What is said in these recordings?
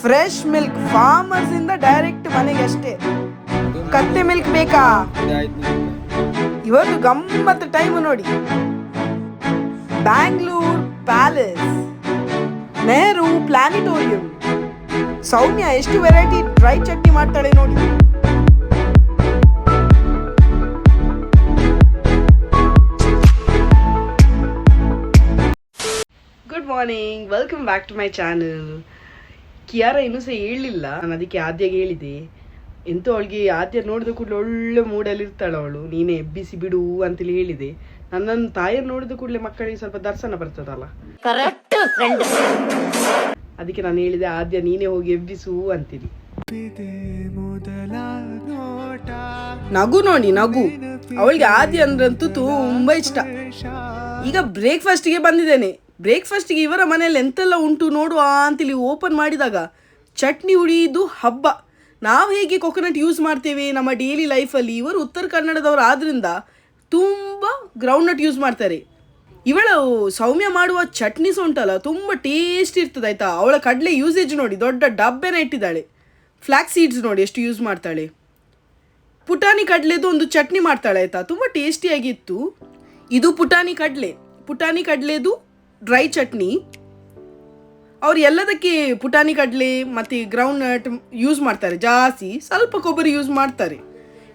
Fresh milk farmers ಇಂದ direct ಮನೆಗೆ ಅಷ್ಟೇ. ಕತ್ತೆ ಮಿಲ್ಕ್ ಬೇಕಾ? ಇವತ್ತು ಗಮ್ಮತ್ ಟೈಮ್ ನೋಡಿ. ಬ್ಯಾಂಗ್ಳೂರ್ ಪ್ಯಾಲೇಸ್ ನೆಹರು ಪ್ಲಾನಿಟೋರಿಯಂ ಸೌಮ್ಯ ಎಷ್ಟು ವೆರೈಟಿ ಡ್ರೈ ಚಟ್ನಿ ಮಾಡ್ತಾಳೆ ನೋಡಿ. Good morning welcome back to my channel Kiara ಇನ್ನೂ ಸಹ ಹೇಳಿಲ್ಲ ನಾನು ಅದಕ್ಕೆ ಆದ್ಯಾಗ ಹೇಳಿದೆ. ಎಂತ ಅವಳಿಗೆ ಆದ್ಯ ನೋಡಿದ ಕೂಡಲೇ ಒಳ್ಳೆ ಮೂಡಲ್ಲಿ ಇರ್ತಾಳೆ ಅವಳು. ನೀನೇ ಎಬ್ಬಿಸಿ ಬಿಡು ಅಂತೇಳಿ ಹೇಳಿದೆ. ನನ್ನ ತಾಯಿಯನ್ನು ನೋಡಿದ ಕೂಡಲೇ ಮಕ್ಕಳಿಗೆ ಸ್ವಲ್ಪ ದರ್ಶನ ಬರ್ತದಲ್ಲ. ಅದಕ್ಕೆ ನಾನು ಹೇಳಿದೆ ಆದ್ಯ ನೀನೇ ಹೋಗಿ ಎಬ್ಬಿಸು ಅಂತೀನಿ. ನಗು ನೋಡಿ ನಗು. ಅವಳಿಗೆ ಆದ್ಯ ಅಂದ್ರಂತೂ ತುಂಬಾ ಇಷ್ಟ. ಈಗ ಬ್ರೇಕ್ಫಾಸ್ಟ್ಗೆ ಬಂದಿದ್ದೇನೆ. ಬ್ರೇಕ್ಫಾಸ್ಟ್ಗೆ ಇವರ ಮನೆಯಲ್ಲಿ ಎಂತೆಲ್ಲ ಉಂಟು ನೋಡುವ ಅಂತೇಳಿ ಓಪನ್ ಮಾಡಿದಾಗ ಚಟ್ನಿ ಉಳಿಯಿದ್ದು ಹಬ್ಬ. ನಾವು ಹೇಗೆ ಕೊಕೊನಟ್ ಯೂಸ್ ಮಾಡ್ತೇವೆ ನಮ್ಮ ಡೈಲಿ ಲೈಫಲ್ಲಿ ಇವರು ಉತ್ತರ ಕನ್ನಡದವರು ಆದ್ದರಿಂದ ತುಂಬ ಗ್ರೌಂಡ್ನಟ್ ಯೂಸ್ ಮಾಡ್ತಾರೆ. ಇವಳು ಸೌಮ್ಯ ಮಾಡುವ ಚಟ್ನೀಸ್ ಉಂಟಲ್ಲ, ತುಂಬ ಟೇಸ್ಟ್ ಇರ್ತದೆ ಆಯಿತಾ? ಅವಳ ಕಡಲೆ ಯೂಸೇಜ್ ನೋಡಿ, ದೊಡ್ಡ ಡಬ್ಬೆನ ಇಟ್ಟಿದ್ದಾಳೆ. ಫ್ಲ್ಯಾಕ್ ಸೀಡ್ಸ್ ನೋಡಿ ಎಷ್ಟು ಯೂಸ್ ಮಾಡ್ತಾಳೆ. ಪುಟಾಣಿ ಕಡಲೆದು ಒಂದು ಚಟ್ನಿ ಮಾಡ್ತಾಳೆ ಆಯಿತಾ? ತುಂಬ ಟೇಸ್ಟಿಯಾಗಿತ್ತು ಇದು ಪುಟಾಣಿ ಕಡಲೆ. ಪುಟಾಣಿ ಕಡಲೆದು ಡ್ರೈ ಚಟ್ನಿ. ಅವ್ರು ಎಲ್ಲದಕ್ಕೆ ಪುಟಾಣಿ ಕಡಲೆ ಮತ್ತು ಗ್ರೌಂಡ್ ನಟ್ ಯೂಸ್ ಮಾಡ್ತಾರೆ, ಜಾಸ್ತಿ ಸ್ವಲ್ಪ ಕೊಬ್ಬರಿ ಯೂಸ್ ಮಾಡ್ತಾರೆ.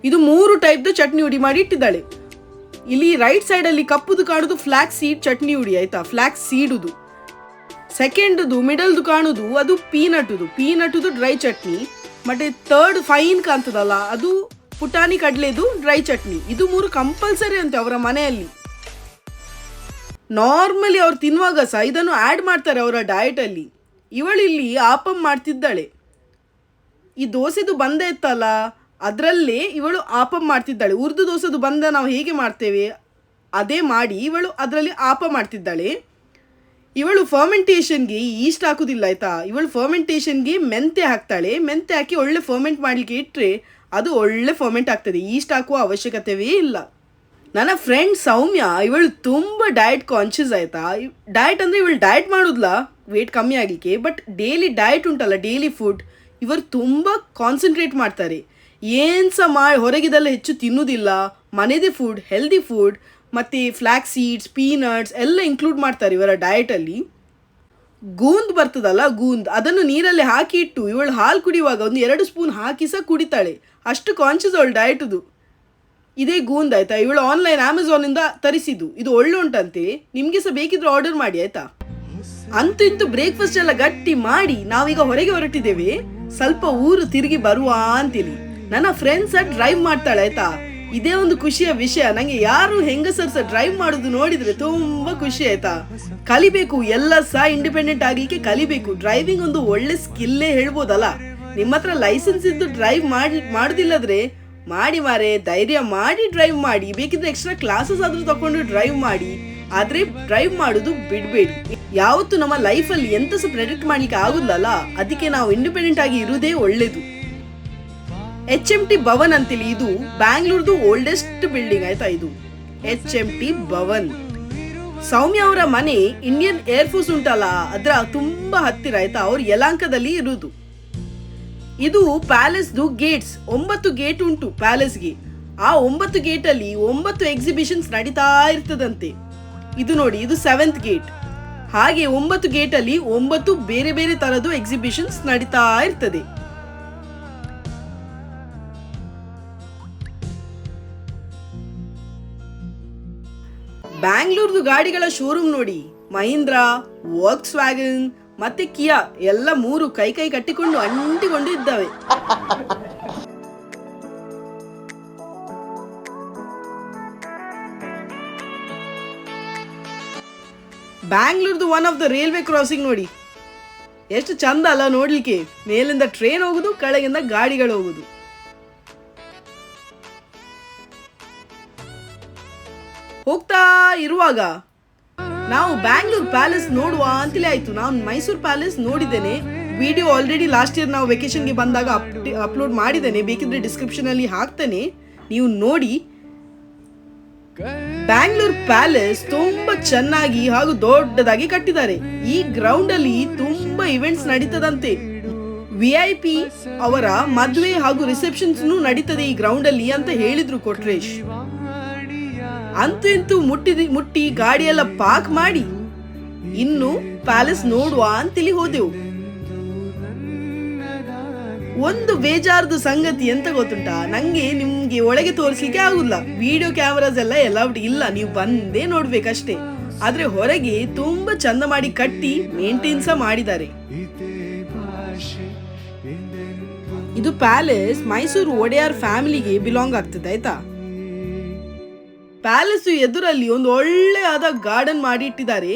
ಇದು ಮೂರು ಟೈಪ್ದು ಚಟ್ನಿ ಹುಡಿ ಮಾಡಿ ಇಟ್ಟಿದ್ದಾಳೆ. ಇಲ್ಲಿ ರೈಟ್ ಸೈಡಲ್ಲಿ ಕಪ್ಪುದು ಕಾಣುದು ಫ್ಲ್ಯಾಕ್ ಸೀಡ್ ಚಟ್ನಿ ಹುಡಿ, ಆಯಿತಾ? ಫ್ಲ್ಯಾಕ್ ಸೀಡುದು ಸೆಕೆಂಡ್ದು ಮಿಡಲ್ದು ಕಾಣುದು ಅದು ಪೀನಟುದು ಪೀನಟುದು ಡ್ರೈ ಚಟ್ನಿ, ಮತ್ತು ಥರ್ಡ್ ಫೈನ್ ಕಾಣ್ತದಲ್ಲ, ಅದು ಪುಟಾಣಿ ಕಡಲೆದು ಡ್ರೈ ಚಟ್ನಿ. ಇದು ಮೂರು ಕಂಪಲ್ಸರಿ ಅಂತೆ ಅವರ ಮನೆಯಲ್ಲಿ. ನಾರ್ಮಲಿ ಅವ್ರು ತಿನ್ನುವಾಗ ಸಹ ಇದನ್ನು ಆ್ಯಡ್ ಮಾಡ್ತಾರೆ ಅವರ ಡಯಟಲ್ಲಿ ಇವಳಿಲ್ಲಿ ಆಪಮ್ ಮಾಡ್ತಿದ್ದಾಳೆ. ಈ ದೋಸೆದು ಬಂದ ಇತ್ತಲ್ಲ, ಅದರಲ್ಲೇ ಇವಳು ಆಪಮ್ ಮಾಡ್ತಿದ್ದಾಳೆ. ಉರ್ದು ದೋಸೆದು ಬಂದ ನಾವು ಹೇಗೆ ಮಾಡ್ತೇವೆ? ಅದೇ ಮಾಡಿ ಇವಳು ಅದರಲ್ಲಿ ಆಪ ಮಾಡ್ತಿದ್ದಾಳೆ. ಇವಳು ಫರ್ಮೆಂಟೇಷನ್ಗೆ ಈಸ್ಟ್ ಹಾಕೋದಿಲ್ಲ ಆಯ್ತಾ? ಇವಳು ಫರ್ಮೆಂಟೇಷನ್ಗೆ ಮೆಂತೆ ಹಾಕ್ತಾಳೆ. ಮೆಂತೆ ಹಾಕಿ ಒಳ್ಳೆ ಫರ್ಮೆಂಟ್ ಮಾಡಲಿಕ್ಕೆ ಇಟ್ಟರೆ ಅದು ಒಳ್ಳೆ ಫರ್ಮೆಂಟ್ ಆಗ್ತದೆ. ಈಸ್ಟ್ ಹಾಕುವ ಅವಶ್ಯಕತೆಯೇ ಇಲ್ಲ. ನನ್ನ ಫ್ರೆಂಡ್ ಸೌಮ್ಯ, ಇವಳು ತುಂಬ ಡಯಟ್ ಕಾನ್ಷಿಯಸ್ ಆಯ್ತಾ? ಡಯಟ್ ಅಂದರೆ ಇವಳು ಡಯಟ್ ಮಾಡೋದ್ಲ? ವೇಟ್ ಕಮ್ಮಿ ಆಗಲಿಕ್ಕೆ ಬಟ್ ಡೈಲಿ ಡಯಟ್ ಉಂಟಲ್ಲ ಡೈಲಿ ಫುಡ್ ಇವರು ತುಂಬ ಕಾನ್ಸಂಟ್ರೇಟ್ ಮಾಡ್ತಾರೆ. ಏನು ಸಹ ಮಾಡಿ, ಹೊರಗಿದೆಲ್ಲ ಹೆಚ್ಚು ತಿನ್ನುವುದಿಲ್ಲ ಮನೆದೇ ಫುಡ್ ಹೆಲ್ದಿ ಫುಡ್ ಮತ್ತು ಫ್ಲ್ಯಾಕ್ ಸೀಡ್ಸ್ ಪೀನಟ್ಸ್ ಎಲ್ಲ ಇನ್ಕ್ಲೂಡ್ ಮಾಡ್ತಾರೆ ಇವರ ಡಯಟಲ್ಲಿ ಗೂಂದ್ ಬರ್ತದಲ್ಲ, ಗೂಂದ್. ಅದನ್ನು ನೀರಲ್ಲಿ ಹಾಕಿ ಇಟ್ಟು, ಇವಳು ಹಾಲು ಕುಡಿಯುವಾಗ ಒಂದು ಎರಡು ಸ್ಪೂನ್ ಹಾಕಿ ಸಹ ಕುಡಿತಾಳೆ. ಅಷ್ಟು ಕಾನ್ಷಿಯಸ್ ಅವಳು ಡಯಟದು ಇದೇ ಗೂಂದ್ ಆಯ್ತಾ? ಇವಳು ಆನ್ಲೈನ್ ಅಮೆಝಾನಿಂದ ತರಿಸಿದ್ದು. ಇದು ಒಳ್ಳೆ ಉಂಟಂತೆ. ನಿಮಗೆ ಸಹ ಬೇಕಿದ್ರೆ ಆರ್ಡರ್ ಮಾಡಿ, ಆಯ್ತಾ? ಅಂತೂ ಇಂತೂ ಬ್ರೇಕ್ಫಾಸ್ಟ್ ಎಲ್ಲ ಗಟ್ಟಿ ಮಾಡಿ ನಾವೀಗ ಹೊರಗೆ ಹೊರಟಿದ್ದೇವೆ. ಸ್ವಲ್ಪ ಊರು ತಿರುಗಿ ಬರುವ ಅಂತೇಳಿ ನನ್ನ ಫ್ರೆಂಡ್ಸ್ ಡ್ರೈವ್ ಮಾಡ್ತಾಳೆ, ಆಯ್ತಾ? ಇದೇ ಒಂದು ಖುಷಿಯ ವಿಷಯ. ನಂಗೆ ಯಾರು ಹೆಂಗಸರ್ ಸಹ ಡ್ರೈವ್ ಮಾಡೋದು ನೋಡಿದ್ರೆ ತುಂಬಾ ಖುಷಿ, ಆಯ್ತಾ? ಕಲಿಬೇಕು, ಎಲ್ಲ ಸಹ ಇಂಡಿಪೆಂಡೆಂಟ್ ಆಗ್ಲಿಕ್ಕೆ ಕಲಿಬೇಕು. ಡ್ರೈವಿಂಗ್ ಒಂದು ಒಳ್ಳೆ ಸ್ಕಿಲ್ಲೇ ಹೇಳ್ಬೋದಲ್ಲ. ನಿಮ್ಮ ಹತ್ರ ಲೈಸೆನ್ಸ್ ಇದ್ದು ಡ್ರೈವ್ ಮಾಡಿ, ಮಾಡುದಿಲ್ಲದ್ರೆ ಮಾಡಿ ಮಾರೆ, ಧೈರ್ಯ ಮಾಡಿ ಡ್ರೈವ್ ಮಾಡಿ. ಬೇಕಿದ್ರೆ ಎಕ್ಸ್ಟ್ರಾ ಕ್ಲಾಸಸ್ ಆದರೂ ತಕೊಂಡು ಡ್ರೈವ್ ಮಾಡಿ. ಆದ್ರೆ ಡ್ರೈವ್ ಮಾಡೋದು ಬಿಡ್ಬೇಡಿ. ಯಾವತ್ತು ನಮ್ಮ ಲೈಫಲ್ಲಿ ಎಂತ ಸಹ ಪ್ರೆಡಿಕ್ಟ್ ಮಾಡಲಿಕ್ಕೆ ಆಗುದಲ್ಲ ಅದಕ್ಕೆ ನಾವು ಇಂಡಿಪೆಂಡೆಂಟ್ ಆಗಿ ಇರುವುದೇ ಒಳ್ಳೇದು. ಎಚ್ ಎಂ ಟಿ ಭವನ್ ಅಂತೇಳಿ ಇದು ಬ್ಯಾಂಗ್ಳೂರ್ದು ಓಲ್ಡೆಸ್ಟ್ ಬಿಲ್ಡಿಂಗ್ ಆಯ್ತಾ ಇದು? H M T Bhavan. Soumya ಅವರ ಮನೆ ಇಂಡಿಯನ್ ಏರ್ ಫೋರ್ಸ್ ಉಂಟಲ್ಲ, ಅದ್ರ ತುಂಬಾ ಹತ್ತಿರ ಆಯ್ತಾ? ಅವ್ರ ಯಲಾಂಕದಲ್ಲಿ ಇರುವುದು ಇದು ಪ್ಯಾಲೇಸ್ದು ಗೇಟ್ಸ್. ಒಂಬತ್ತು ಗೇಟ್ ಉಂಟು ಪ್ಯಾಲೇಸ್ಗೆ. ಆ ಒಂಬತ್ತು ಗೇಟ್ ಅಲ್ಲಿ ಒಂಬತ್ತು ಎಕ್ಸಿಬಿಷನ್ಸ್ ನಡೀತಾ ಇರ್ತದಂತೆ. ಇದು ನೋಡಿ, ಇದು ಸೆವೆಂತ್ ಗೇಟ್ ಹಾಗೆ ಒಂಬತ್ತು ಗೇಟ್ ಅಲ್ಲಿ ಒಂಬತ್ತು ಬೇರೆ ಬೇರೆ ತರದ್ದು ಎಕ್ಸಿಬಿಷನ್ಸ್ ನಡೀತಾ ಇರ್ತದೆ. ಬ್ಯಾಂಗ್ಳೂರ್ದು ಗಾಡಿಗಳ ಶೋರೂಮ್ ನೋಡಿ. ಮಹೀಂದ್ರಾ ವರ್ಕ್ಸ್ ವ್ಯಾಗನ್ ಮತ್ತೆ ಕಿಯಾ, ಎಲ್ಲ ಮೂರು ಕೈ ಕೈ ಕಟ್ಟಿಕೊಂಡು ಅಂಟಿಕೊಂಡು ಇದ್ದಾವೆ. ಬ್ಯಾಂಗ್ಳೂರ್ದು one of the railway crossing ನೋಡಿ. ಎಷ್ಟು ಚಂದ ಅಲ್ಲ ನೋಡ್ಲಿಕ್ಕೆ. ಮೇಲಿಂದ ಟ್ರೈನ್ ಹೋಗುದು, ಕೆಳಗಿಂದ ಗಾಡಿಗಳು ಹೋಗುದು. ಹೋಗ್ತಾ ಇರುವಾಗ ನಾವು ಬ್ಯಾಂಗ್ಳೂರ್ ಪ್ಯಾಲೇಸ್ ನೋಡುವ ಅಂತಲೇ ಆಯ್ತು. ನಾನು ಮೈಸೂರು ಪ್ಯಾಲೇಸ್ ನೋಡಿದ್ದೇನೆ. ವಿಡಿಯೋ ಆಲ್ರೆಡಿ ಲಾಸ್ಟ್ ಇಯರ್ ನಾವು ವೆಕೇಶನ್ಗೆ ಬಂದಾಗ ಅಪ್ಲೋಡ್ ಮಾಡಿದ್ದೇನೆ. ಬೇಕಿದ್ರೆ ಡಿಸ್ಕ್ರಿಪ್ಷನ್ ಅಲ್ಲಿ ಹಾಕ್ತೇನೆ. ನೀವು ನೋಡಿ. ಬ್ಯಾಂಗ್ಳೂರ್ ಪ್ಯಾಲೇಸ್ ತುಂಬಾ ಚೆನ್ನಾಗಿ ಹಾಗೂ ದೊಡ್ಡದಾಗಿ ಕಟ್ಟಿದ್ದಾರೆ. ಈ ಗ್ರೌಂಡ್ ಅಲ್ಲಿ ತುಂಬಾ ಇವೆಂಟ್ಸ್ ನಡೀತದಂತೆ. ವಿ ಐ ಪಿ ಅವರ ಮದುವೆ ಹಾಗೂ ರಿಸೆಪ್ಷನ್ಸ್ ನಡೀತದೆ ಈ ಗ್ರೌಂಡ್ ಅಲ್ಲಿ ಅಂತ ಹೇಳಿದ್ರು ಕೊಟ್ರೇಶ್. ಅಂತೂ ಇಂತೂ ಮುಟ್ಟಿದಿ ಮುಟ್ಟಿ ಗಾಡಿಯೆಲ್ಲ ಪಾಕ್ ಮಾಡಿ ಇನ್ನು ಪ್ಯಾಲೇಸ್ ನೋಡುವ ಅಂತೇಳಿ ಹೋದೆವು. ಒಂದು ಬೇಜಾರ್ದು ಸಂಗತಿ ಎಂತ ಗೊತ್ತುಂಟಾ? ನಂಗೆ ನಿಮ್ಗೆ ಒಳಗೆ ತೋರಿಸ್ಲಿಕ್ಕೆ ಆಗುಲ್ಲ ವಿಡಿಯೋ ಕ್ಯಾಮರಾಸ್ ಎಲ್ಲ ಎಲ್ಲೌಡ್ ಇಲ್ಲ. ನೀವು ಬಂದೇ ನೋಡ್ಬೇಕಷ್ಟೇ. ಆದ್ರೆ ಹೊರಗೆ ತುಂಬಾ ಚಂದ ಮಾಡಿ ಕಟ್ಟಿ ಮೇಂಟೈನ್ ಸಹ ಮಾಡಿದ್ದಾರೆ. ಇದು ಪ್ಯಾಲೇಸ್ ಮೈಸೂರು ಒಡೆಯಾರ್ ಫ್ಯಾಮಿಲಿಗೆ ಬಿಲಾಂಗ್ ಆಗ್ತದೆ, ಆಯ್ತಾ? ಪ್ಯಾಲೇಸ್ ಎದುರಲ್ಲಿ ಒಂದು ಒಳ್ಳೆಯಾದ ಗಾರ್ಡನ್ ಮಾಡಿ ಇಟ್ಟಿದ್ದಾರೆ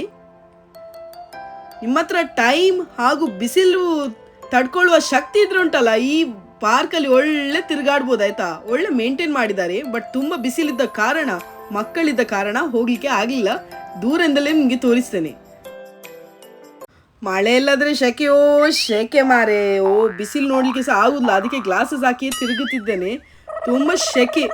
ನಿಮ್ಮ ಹತ್ರ ಟೈಮ್ ಹಾಗೂ ಬಿಸಿಲು ತಡ್ಕೊಳ್ಳುವ ಶಕ್ತಿ ಇದ್ರೆ ಉಂಟಲ್ಲ, ಈ ಪಾರ್ಕ್ ಅಲ್ಲಿ ಒಳ್ಳೆ ತಿರುಗಾಡ್ಬೋದು, ಆಯ್ತಾ? ಒಳ್ಳೆ ಮೇಂಟೈನ್ ಮಾಡಿದ್ದಾರೆ, ಬಟ್ ತುಂಬಾ ಬಿಸಿಲಿದ್ದ ಕಾರಣ, ಮಕ್ಕಳಿದ್ದ ಕಾರಣ ಹೋಗ್ಲಿಕ್ಕೆ ಆಗಲಿಲ್ಲ. ದೂರದಿಂದಲೇ ನಿಮಗೆ ತೋರಿಸ್ತೇನೆ. ಮಳೆ ಇಲ್ಲದ್ರೆ ಶೆಕೆಯೋ ಶೆಕೆ ಮಾರೆ, ಓ ಬಿಸಿಲು ನೋಡ್ಲಿಕ್ಕೆ ಸಹ ಆಗುದಿಲ್ಲ. ಅದಕ್ಕೆ ಗ್ಲಾಸಸ್ ಹಾಕಿ ತಿರುಗುತ್ತಿದ್ದೇನೆ. ತುಂಬಾ ಶೆಕೆ.